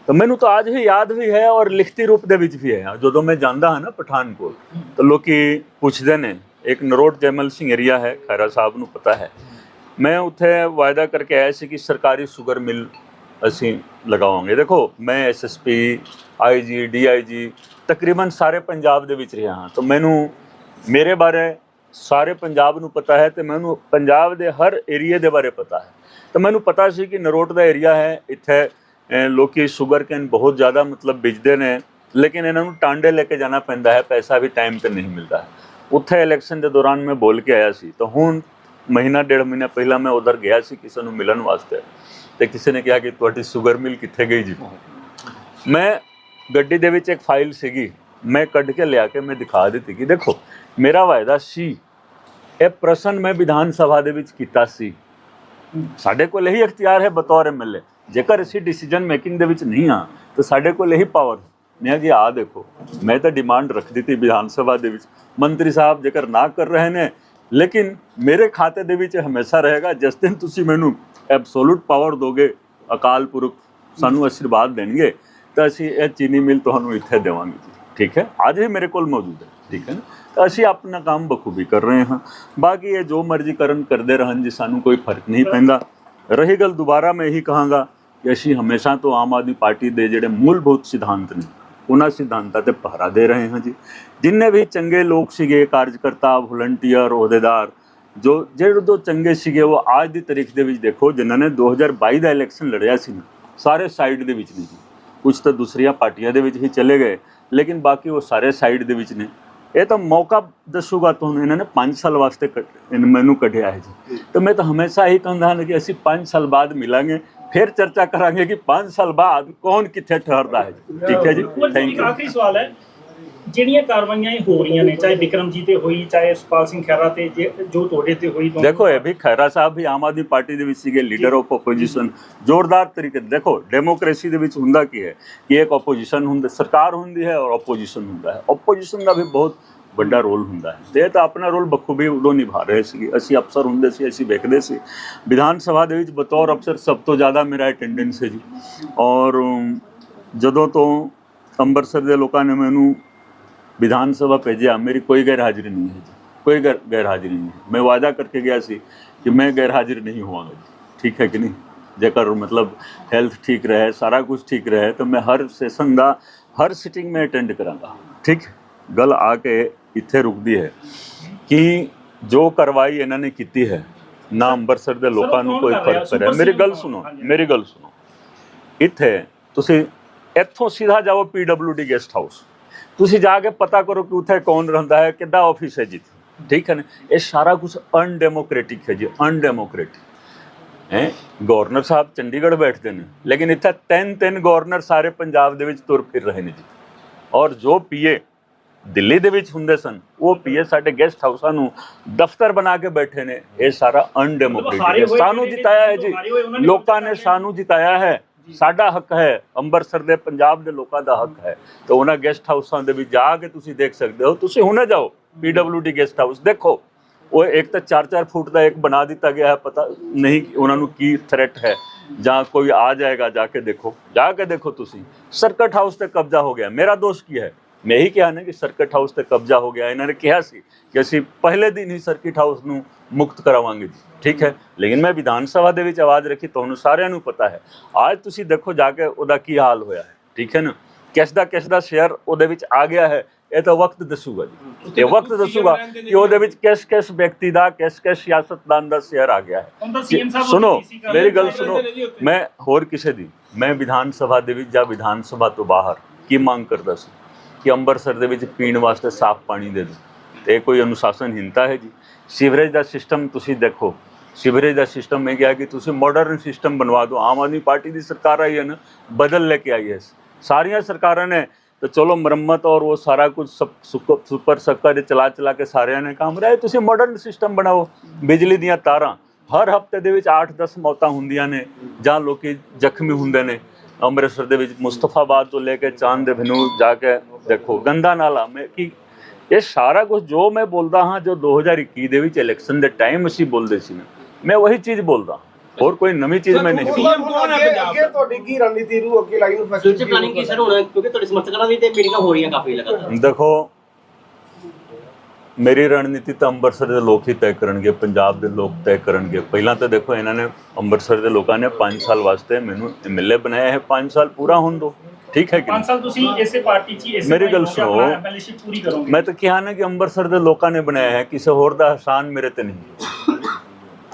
ਤਾਂ ਮੈਨੂੰ ਤਾਂ ਅੱਜ ਹੀ ਯਾਦ ਵੀ ਹੈ ਔਰ ਲਿਖਤੀ ਰੂਪ ਦੇ ਵਿੱਚ ਵੀ ਹੈ ਜਦੋਂ ਮੈਂ ਜਾਂਦਾ ਹਾਂ ਨਾ ਪਠਾਨਕੋਟ ਤਾਂ ਲੋਕੀ ਪੁੱਛਦੇ ਨੇ ਇੱਕ ਨਰੋਟ ਜੈਮਲ ਸਿੰਘ ਏਰੀਆ ਹੈ ਖੈਰਾ ਸਾਹਿਬ ਨੂੰ ਪਤਾ ਹੈ ਮੈਂ ਉੱਥੇ ਵਾਅਦਾ ਕਰਕੇ ਆਇਆ ਸੀ ਕਿ ਸਰਕਾਰੀ ਸ਼ੂਗਰ ਮਿਲ ਅਸੀਂ ਲਗਾਵਾਂਗੇ ਦੇਖੋ ਮੈਂ ਐਸਐਸਪੀ ਆਈਜੀ ਡੀਆਈਜੀ ਤਕਰੀਬਨ ਸਾਰੇ ਪੰਜਾਬ ਦੇ ਵਿੱਚ ਰਿਹਾ ਹਾਂ ਤਾਂ ਮੈਨੂੰ ਮੇਰੇ ਬਾਰੇ ਸਾਰੇ ਪੰਜਾਬ ਨੂੰ ਪਤਾ ਹੈ ਤੇ ਮੈਨੂੰ ਪੰਜਾਬ ਦੇ ਹਰ ਏਰੀਏ ਦੇ ਬਾਰੇ ਪਤਾ ਹੈ ਤਾਂ ਮੈਨੂੰ ਪਤਾ ਸੀ ਕਿ ਨਰੋਟ ਦਾ ਏਰੀਆ ਹੈ ਇੱਥੇ ਅਹ, ਲੋਕੀ ਸ਼ੂਗਰ ਕੈਨ ਬਹੁਤ ਜ਼ਿਆਦਾ ਮਤਲਬ ਬੀਜਦੇ ਨੇ ਲੇਕਿਨ ਇਹਨਾਂ ਨੂੰ ਟਾਂਡੇ ਲੈ ਕੇ ਜਾਣਾ ਪੈਂਦਾ ਹੈ ਪੈਸਾ ਵੀ ਟਾਈਮ ਤੇ ਨਹੀਂ ਮਿਲਦਾ। ਉੱਥੇ ਇਲੈਕਸ਼ਨ ਦੇ ਦੌਰਾਨ ਮੈਂ ਬੋਲ ਕੇ ਆਇਆ ਸੀ ਤਾਂ ਹੁਣ ਮਹੀਨਾ ਡੇਢ ਮਹੀਨਾ ਪਹਿਲਾਂ ਮੈਂ ਉਧਰ ਗਿਆ ਸੀ ਕਿਸੇ ਨੂੰ ਮਿਲਣ ਵਾਸਤੇ ਤੇ ਕਿਸੇ ਨੇ ਕਿਹਾ ਕਿ ਤੁਹਾਡੀ ਸ਼ੂਗਰ ਮਿਲ ਕਿੱਥੇ ਗਈ ਜੀ? ਮੈਂ ਗੱਡੀ ਦੇ ਵਿੱਚ ਇੱਕ ਫਾਈਲ ਸੀਗੀ ਮੈਂ ਕੱਢ ਕੇ ਲਿਆ ਕੇ ਮੈਂ ਦਿਖਾ ਦਿੱਤੀ ਕਿ ਦੇਖੋ ਮੇਰਾ ਵਾਅਦਾ ਸੀ ਇਹ ਪ੍ਰਸ਼ਨ ਮੈਂ ਵਿਧਾਨ ਸਭਾ ਦੇ ਵਿੱਚ ਕੀਤਾ ਸੀ ਸਾਡੇ ਕੋਲ ਇਹੀ ਅਖਤਿਆਰ ਹੈ ਬਤੌਰ ਐਮਐਲਏ ਜੇਕਰ ਅਸੀਂ ਡਿਸੀਜਨ ਮੇਕਿੰਗ ਦੇ ਵਿੱਚ ਨਹੀਂ ਆ ਤਾਂ ਸਾਡੇ ਕੋਲ ਇਹੀ ਪਾਵਰ ਮੈਂ ਜੀ ਆ ਦੇਖੋ, ਮੈਂ ਤਾਂ ਡਿਮਾਂਡ ਰੱਖ ਦਿੱਤੀ ਵਿਧਾਨ ਸਭਾ ਦੇ ਵਿੱਚ। ਮੰਤਰੀ ਸਾਹਿਬ ਜੇਕਰ ਨਾ ਕਰ ਰਹੇ ਨੇ, ਲੇਕਿਨ ਮੇਰੇ ਖਾਤੇ ਦੇ ਵਿੱਚ ਹਮੇਸ਼ਾ ਰਹੇਗਾ। ਜਿਸ ਦਿਨ ਤੁਸੀਂ ਮੈਨੂੰ ਐਬਸੋਲੂਟ ਪਾਵਰ ਦੋਗੇ, ਅਕਾਲ ਪੁਰਖ ਸਾਨੂੰ ਆਸ਼ੀਰਵਾਦ ਦੇਣਗੇ, ਤਾਂ ਅਸੀਂ ਇਹ ਚੀਨੀ ਮਿਲ ਤੁਹਾਨੂੰ ਇੱਥੇ ਦੇਵਾਂਗੇ ਠੀਕ ਹੈ? ਅੱਜ ਹੀ ਮੇਰੇ ਕੋਲ ਮੌਜੂਦ ਹੈ। ਠੀਕ ਹੈ ਨਾ? ਤਾਂ ਅਸੀਂ ਆਪਣਾ ਕੰਮ ਬਖੂਬੀ ਕਰ ਰਹੇ ਹਾਂ। ਬਾਕੀ ਇਹ ਜੋ ਮਰਜ਼ੀ ਕਰਨ ਕਰਦੇ ਰਹਿਣ ਜੀ, ਸਾਨੂੰ ਕੋਈ ਫ਼ਰਕ ਨਹੀਂ ਪੈਂਦਾ। ਰਹੀ ਗੱਲ ਦੁਬਾਰਾ ਮੈਂ ਇਹੀ ਕਹਾਂਗਾ ਕਿ ਅਸੀਂ ਹਮੇਸ਼ਾ ਤੋਂ ਆਮ ਆਦਮੀ ਪਾਰਟੀ ਦੇ ਜਿਹੜੇ ਮੂਲਭੂਤ ਸਿਧਾਂਤ ਨੇ, ਉਹਨਾਂ ਸਿਧਾਂਤਾਂ ਤੇ ਪਹਿਰਾ ਦੇ ਰਹੇ ਹਾਂ ਜੀ। ਜਿੰਨੇ ਵੀ ਚੰਗੇ ਲੋਕ ਸੀਗੇ, ਕਾਰਜਕਰਤਾ, ਵਲੰਟੀਅਰ, ਅਹੁਦੇਦਾਰ, ਜੋ ਜਿਹੜੇ ਦੋ ਚੰਗੇ ਸੀਗੇ, ਉਹ ਅੱਜ ਦੀ ਤਾਰੀਖ ਦੇ ਵਿੱਚ ਦੇਖੋ, ਜਿਨ੍ਹਾਂ ਨੇ 2022 ਦਾ ਇਲੈਕਸ਼ਨ ਲੜਿਆ ਸੀ ਨਾ, ਸਾਰੇ ਸਾਈਡ ਦੇ ਵਿੱਚ ਨੇ ਜੀ। ਕੁਝ ਤਾਂ ਦੂਸਰੀਆਂ ਪਾਰਟੀਆਂ ਦੇ ਵਿੱਚ ਹੀ ਚਲੇ ਗਏ, ਲੇਕਿਨ ਬਾਕੀ ਉਹ ਸਾਰੇ ਸਾਈਡ ਦੇ ਵਿੱਚ ਨੇ। ਇਹ ਤਾਂ ਮੌਕਾ ਦੱਸੂਗਾ ਤੁਹਾਨੂੰ ਇਹਨਾਂ ਨੇ 5 ਸਾਲ ਵਾਸਤੇ ਮੈਨੂੰ ਕੱਢਿਆ ਹੈ ਜੀ। ਤਾਂ ਮੈਂ ਤਾਂ ਹਮੇਸ਼ਾ ਇਹੀ ਕਹਿੰਦਾ ਹਾਂ ਕਿ ਅਸੀਂ 5 ਸਾਲ ਬਾਅਦ ਮਿਲਾਂਗੇ ਫਿਰ ਚਰਚਾ ਕਰਾਂਗੇ ਕਿ 5 ਸਾਲ ਬਾਅਦ ਕੌਣ ਕਿੱਥੇ ਠਹਿਰਦਾ ਹੈ ਠੀਕ ਹੈ ਜੀ? ਥੈਂਕ ਯੂ ਆਖਰੀ ਸਵਾਲ ਹੈ। ਜਿਹੜੀਆਂ ਕਾਰਵਾਈਆਂ ਇਹ ਹੋ ਰਹੀਆਂ ਨੇ, ਚਾਹੇ ਵਿਕਰਮ ਜੀ ਤੇ ਹੋਈ, ਚਾਹੇ ਸੁਪਾਲ ਸਿੰਘ ਖਹਿਰਾ ਤੇ, ਜੋ ਤੁਹਾਡੇ ਤੇ ਹੋਈ ਦੇਖੋ, ਇਹ ਵੀ ਖੈਰਾ ਸਾਹਿਬ ਵੀ ਆਮ ਆਦਮੀ ਪਾਰਟੀ ਦੇ ਵਿੱਚ ਸੀਗੇ ਲੀਡਰ ਆਫ ਆਪੋਜੀਸ਼ਨ ਜ਼ੋਰਦਾਰ ਤਰੀਕੇ ਦੇਖੋ ਡੈਮੋਕ੍ਰੇਸੀ ਦੇ ਵਿੱਚ ਹੁੰਦਾ ਕੀ ਹੈ? ਕਿ ਇੱਕ ਆਪੋਜੀਸ਼ਨ ਹੁੰਦਾ ਸਰਕਾਰ ਹੁੰਦੀ ਹੈ ਔਰ ਆਪੋਜੀਸ਼ਨ ਹੁੰਦਾ ਹੈ। ਆਪੋਜੀਸ਼ਨ ਦਾ ਵੀ ਬਹੁਤ ਵੱਡਾ ਰੋਲ ਹੁੰਦਾ ਹੈ। ਤੇ ਇਹ ਤਾਂ ਆਪਣਾ ਰੋਲ ਬਖੂਬੀ ਉਦੋਂ ਨਿਭਾ ਰਹੇ ਸੀ ਅਸੀਂ ਅਫਸਰ ਹੁੰਦੇ ਸੀ, ਅਸੀਂ ਵੇਖਦੇ ਸੀ। ਵਿਧਾਨ ਸਭਾ ਦੇ ਵਿੱਚ ਬਤੌਰ ਅਫਸਰ ਸਭ ਤੋਂ ਜ਼ਿਆਦਾ ਮੇਰਾ ਅਟੈਂਡੈਂਸ ਹੈ ਜੀ। ਔਰ ਜਦੋਂ ਤੋਂ ਅੰਮ੍ਰਿਤਸਰ ਦੇ ਲੋਕਾਂ ਨੇ ਮੈਨੂੰ ਵਿਧਾਨ ਸਭਾ ਭੇਜਿਆ ਮੇਰੀ ਕੋਈ ਗੈਰ ਹਾਜ਼ਰੀ ਨਹੀਂ ਹੈ ਜੀ। ਕੋਈ ਗੈਰ ਹਾਜ਼ਰੀ ਨਹੀਂ ਮੈਂ ਵਾਅਦਾ ਕਰਕੇ ਗਿਆ ਸੀ ਕਿ ਮੈਂ ਗੈਰ ਹਾਜ਼ਰ ਨਹੀਂ ਹੋਵਾਂਗਾ ਜੀ। ਠੀਕ ਹੈ ਕਿ ਨਹੀਂ? ਜੇਕਰ ਮਤਲਬ ਹੈਲਥ ਠੀਕ ਰਹੇ ਸਾਰਾ ਕੁਝ ਠੀਕ ਰਹੇ ਤਾਂ ਮੈਂ ਹਰ ਸੈਸ਼ਨ ਦਾ ਹਰ ਸਿਟਿੰਗ ਮੈਂ ਅਟੈਂਡ ਕਰਾਂਗਾ। ਠੀਕ? ਗੱਲ ਆ ਕੇ ਇੱਥੇ ਰੁਕਦੀ ਹੈ ਕਿ ਜੋ ਕਾਰਵਾਈ ਇਹਨਾਂ ਨੇ ਕੀਤੀ ਹੈ ਨਾ ਅੰਮ੍ਰਿਤਸਰ ਦੇ ਲੋਕਾਂ ਨੂੰ ਕੋਈ? ਫ਼ਰਕ ਪਿਆ ਮੇਰੀ ਗੱਲ ਸੁਣੋ। ਮੇਰੀ ਗੱਲ ਸੁਣੋ। ਇੱਥੇ ਤੁਸੀਂ ਇੱਥੋਂ ਸਿੱਧਾ ਜਾਓ ਡੀ ਗੈਸਟ ਹਾਊਸ। ਤੁਸੀਂ ਜਾ ਕੇ ਪਤਾ ਕਰੋ ਕਿ ਉੱਥੇ ਕੌਣ ਰਹਿੰਦਾ ਹੈ ਕਿੱਦਾਂ ਆਫਿਸ ਹੈ ਜੀ ਠੀਕ ਹੈ ਨਾ? ਇਹ ਸਾਰਾ ਕੁਝ ਅਨਡੈਮੋਕ੍ਰੈਟਿਕ ਹੈ ਜੀ ਅਨਡੈਮੋਕ੍ਰੈਟਿਕ ਹੈ? ਗਵਰਨਰ ਸਾਹਿਬ ਚੰਡੀਗੜ੍ਹ ਬੈਠਦੇ ਨੇ ਲੇਕਿਨ ਇੱਥੇ ਤਿੰਨ ਤਿੰਨ ਗਵਰਨਰ ਸਾਰੇ ਪੰਜਾਬ ਦੇ ਵਿੱਚ ਤੁਰ ਫਿਰ ਰਹੇ ਨੇ ਜੀ। ਔਰ ਜੋ ਪੀਏ ਦਿੱਲੀ ਦੇ ਵਿੱਚ ਹੁੰਦੇ ਸਨ ਉਹ ਪੀਏ ਸਾਡੇ ਗੈਸਟ ਹਾਊਸਾਂ ਨੂੰ ਦਫ਼ਤਰ ਬਣਾ ਕੇ ਬੈਠੇ ਨੇ। ਇਹ ਸਾਰਾ ਅਨਡੈਮੋਕ੍ਰੈਟਿਕ ਹੈ। ਸਾਨੂੰ ਜਿਤਾਇਆ ਹੈ ਜੀ। ਲੋਕਾਂ ਨੇ। ਸਾਨੂੰ ਜਿਤਾਇਆ ਹੈ। ਸਾਡਾ ਹੱਕ ਹੈ, ਅੰਮ੍ਰਿਤਸਰ ਦੇ ਪੰਜਾਬ ਦੇ ਲੋਕਾਂ ਦਾ ਹੱਕ ਹੈ। ਤਾਂ ਉਹਨਾਂ ਗੈਸਟ ਹਾਊਸਾਂ ਦੇ ਵਿੱਚ ਜਾ ਕੇ ਤੁਸੀਂ ਦੇਖ ਸਕਦੇ ਹੋ। ਤੁਸੀਂ ਹੁਣੇ ਜਾਓ ਡੀ ਗੈਸਟ ਹਾਊਸ ਦੇਖੋ। ਉਹ ਇੱਕ ਤਾਂ 4-4 ਫੁੱਟ ਦਾ ਇੱਕ ਬਣਾ ਦਿੱਤਾ ਗਿਆ ਹੈ, ਪਤਾ ਨਹੀਂ ਉਹਨਾਂ ਨੂੰ ਕੀ ਥ੍ਰੈਟ ਹੈ। ਜਾਂ ਕੋਈ ਆ ਜਾਏਗਾ, ਜਾ ਕੇ ਦੇਖੋ। ਜਾ ਕੇ ਦੇਖੋ ਤੁਸੀਂ। ਸਰਕਟ ਹਾਊਸ ਤੇ ਕਬਜ਼ਾ ਹੋ ਗਿਆ। ਮੇਰਾ ਦੋਸ਼ ਕੀ ਹੈ? ਮੈਂ ਇਹੀ ਕਿਹਾ ਨਾ ਕਿ ਸਰਕਟ ਹਾਊਸ ਤੇ ਕਬਜ਼ਾ ਹੋ ਗਿਆ। ਇਹਨਾਂ ਨੇ ਕਿਹਾ ਸੀ ਕਿ ਅਸੀਂ ਪਹਿਲੇ ਦਿਨ ਹੀ ਸਰਕਟ ਹਾਊਸ ਨੂੰ ਮੁਕਤ ਕਰਾਵਾਂਗੇ ਜੀ। ਠੀਕ ਹੈ? ਲੇਕਿਨ ਮੈਂ ਵਿਧਾਨ ਸਭਾ ਦੇ ਵਿੱਚ ਆਵਾਜ਼ ਰੱਖੀ ਤੁਹਾਨੂੰ ਸਾਰਿਆਂ ਨੂੰ ਪਤਾ ਹੈ। ਅੱਜ ਤੁਸੀਂ ਦੇਖੋ ਜਾ ਕੇ ਉਹਦਾ ਕੀ ਹਾਲ ਹੋਇਆ ਹੈ। ਠੀਕ ਹੈ ਨਾ? ਕਿਸ ਦਾ ਕਿਸ ਦਾ ਸ਼ੇਅਰ ਉਹਦੇ ਵਿੱਚ ਆ ਗਿਆ ਹੈ ਇਹ ਤਾਂ ਵਕਤ ਦੱਸੂਗਾ ਜੀ। ਇਹ ਵਕਤ ਦੱਸੂਗਾ ਕਿ ਉਹਦੇ ਵਿੱਚ ਕਿਸ ਕਿਸ ਵਿਅਕਤੀ ਦਾ ਕਿਸ ਕਿਸ ਸਿਆਸਤਦਾਨ ਦਾ ਸ਼ੇਅਰ ਆ ਗਿਆ ਹੈ। ਸੁਣੋ ਮੇਰੀ ਗੱਲ। ਸੁਣੋ। ਮੈਂ ਹੋਰ ਕਿਸੇ ਦੀ ਮੈਂ ਵਿਧਾਨ ਸਭਾ ਦੇ ਵਿੱਚ ਜਾਂ ਵਿਧਾਨ ਸਭਾ ਤੋਂ ਬਾਹਰ ਕੀ ਮੰਗ ਕਰਦਾ ਸੀ? ਕਿ ਅੰਮ੍ਰਿਤਸਰ ਦੇ ਵਿੱਚ ਪੀਣ ਵਾਸਤੇ ਸਾਫ਼ ਪਾਣੀ ਦੇ ਦਿਓ। ਤੇ ਇਹ ਕੋਈ ਅਨੁਸ਼ਾਸਨਹੀਨਤਾ ਹੈ ਜੀ? ਸੀਵਰੇਜ ਦਾ ਸਿਸਟਮ ਤੁਸੀਂ ਦੇਖੋ। ਸੀਵਰੇਜ ਦਾ ਸਿਸਟਮ ਇਹ ਕਿਹਾ ਕਿ ਤੁਸੀਂ ਮਾਡਰਨ ਸਿਸਟਮ ਬਣਵਾ ਦਿਓ। ਆਮ ਆਦਮੀ ਪਾਰਟੀ ਦੀ ਸਰਕਾਰ ਆਈ ਹੈ ਨਾ, ਬਦਲ ਲੈ ਕੇ ਆਈ ਹੈ। ਸਾਰੀਆਂ ਸਰਕਾਰਾਂ ਨੇ, ਤਾਂ ਚਲੋ ਮੁਰੰਮਤ ਔਰ ਉਹ ਸਾਰਾ ਕੁਝ ਸਭ ਸੁਕ- ਸੁਪਰ ਸੱਕਰ ਦੇ ਚਲਾ ਚਲਾ ਕੇ ਸਾਰਿਆਂ ਨੇ ਕੰਮ ਰਿਹਾ। ਤੁਸੀਂ ਮਾਡਰਨ ਸਿਸਟਮ ਬਣਾਓ। ਬਿਜਲੀ ਦੀਆਂ ਤਾਰਾਂ। ਹਰ ਹਫ਼ਤੇ ਦੇ ਵਿੱਚ 8-10 ਮੌਤਾਂ ਹੁੰਦੀਆਂ ਨੇ ਜਾਂ ਲੋਕੀ ਜ਼ਖਮੀ ਹੁੰਦੇ ਨੇ। ਅੰਮ੍ਰਿਤਸਰ ਦੇ ਵਿੱਚ ਮੁਸਤਫਾਬਾਦ ਤੋਂ ਲੈ ਕੇ ਚਾਂਦ ਦੇ ਨੂੰ ਜਾ ਕੇ ਦੇਖੋ ਗੰਦਾ ਨਾਲਾ। ਮੈਂ ਕੀ ਇਹ ਸਾਰਾ ਕੁਝ ਜੋ ਮੈਂ ਬੋਲਦਾ ਹਾਂ ਜੋ 2021 ਦੇ ਵਿੱਚ ਇਲੈਕਸ਼ਨ ਦੇ ਟਾਈਮ ਅਸੀਂ ਬੋਲਦੇ ਸੀ ਨਾ ਮੈਂ ਉਹੀ ਚੀਜ਼ ਬੋਲਦਾ। ਹੋਰ ਕੋਈ ਨਵੀਂ ਚੀਜ਼ ਮੈਂ ਨਹੀਂ ਅੱਗੇ ਅੱਗੇ ਤੁਹਾਡੀ ਕੀ ਰਣਨੀਤੀ ਰੂ ਅੱਗੇ ਲਾਈਨ ਨੂੰ ਫਿਊਚਰ ਪਲਾਨਿੰਗ ਕੀ ਸਰ ਹੋਣਾ? ਕਿਉਂਕਿ ਤੁਹਾਡੇ ਸਮਰਥਕਾਂ ਦੀ ਤੇ ਮੀਟਿੰਗਾਂ ਹੋ ਰਹੀਆਂ ਕਾਫੀ ਲਗਾਤਾਰ। ਦੇਖੋ ਮੇਰੀ ਰਣਨੀਤੀ ਤਾਂ ਅੰਮ੍ਰਿਤਸਰ ਦੇ ਲੋਕ ਹੀ ਤੈਅ ਕਰਨਗੇ ਪੰਜਾਬ ਦੇ ਲੋਕ ਤੈਅ ਕਰਨਗੇ। ਪਹਿਲਾਂ ਤਾਂ ਦੇਖੋ ਇਹਨਾਂ ਨੇ ਅੰਮ੍ਰਿਤਸਰ ਦੇ ਲੋਕਾਂ ਨੇ 5 ਸਾਲ ਵਾਸਤੇ ਮੈਨੂੰ ਐਮਐਲਏ ਬਣਾਇਆ ਹੈ 5 ਸਾਲ ਪੂਰਾ ਹੋਣ ਦਿਓ। ਠੀਕ ਹੈ ਕਿ ਪੰਜ ਨਹੀਂ? ਸਾਲ ਤੁਸੀਂ ਇਸੇ ਪਾਰਟੀ 'ਚ ਇਸੇ ਮੇਰੀ ਗੱਲ ਸੁਣੋ। ਪੂਰੀ ਕਰੋਗੇ। ਮੈਂ ਤਾਂ ਕਿਹਾ ਨਾ ਕਿ ਅੰਮ੍ਰਿਤਸਰ ਦੇ ਲੋਕਾਂ ਨੇ ਬਣਾਇਆ ਹੈ ਕਿਸੇ ਹੋਰ ਦਾ ਆਸਾਨ ਮੇਰੇ ਤੇ ਨਹੀਂ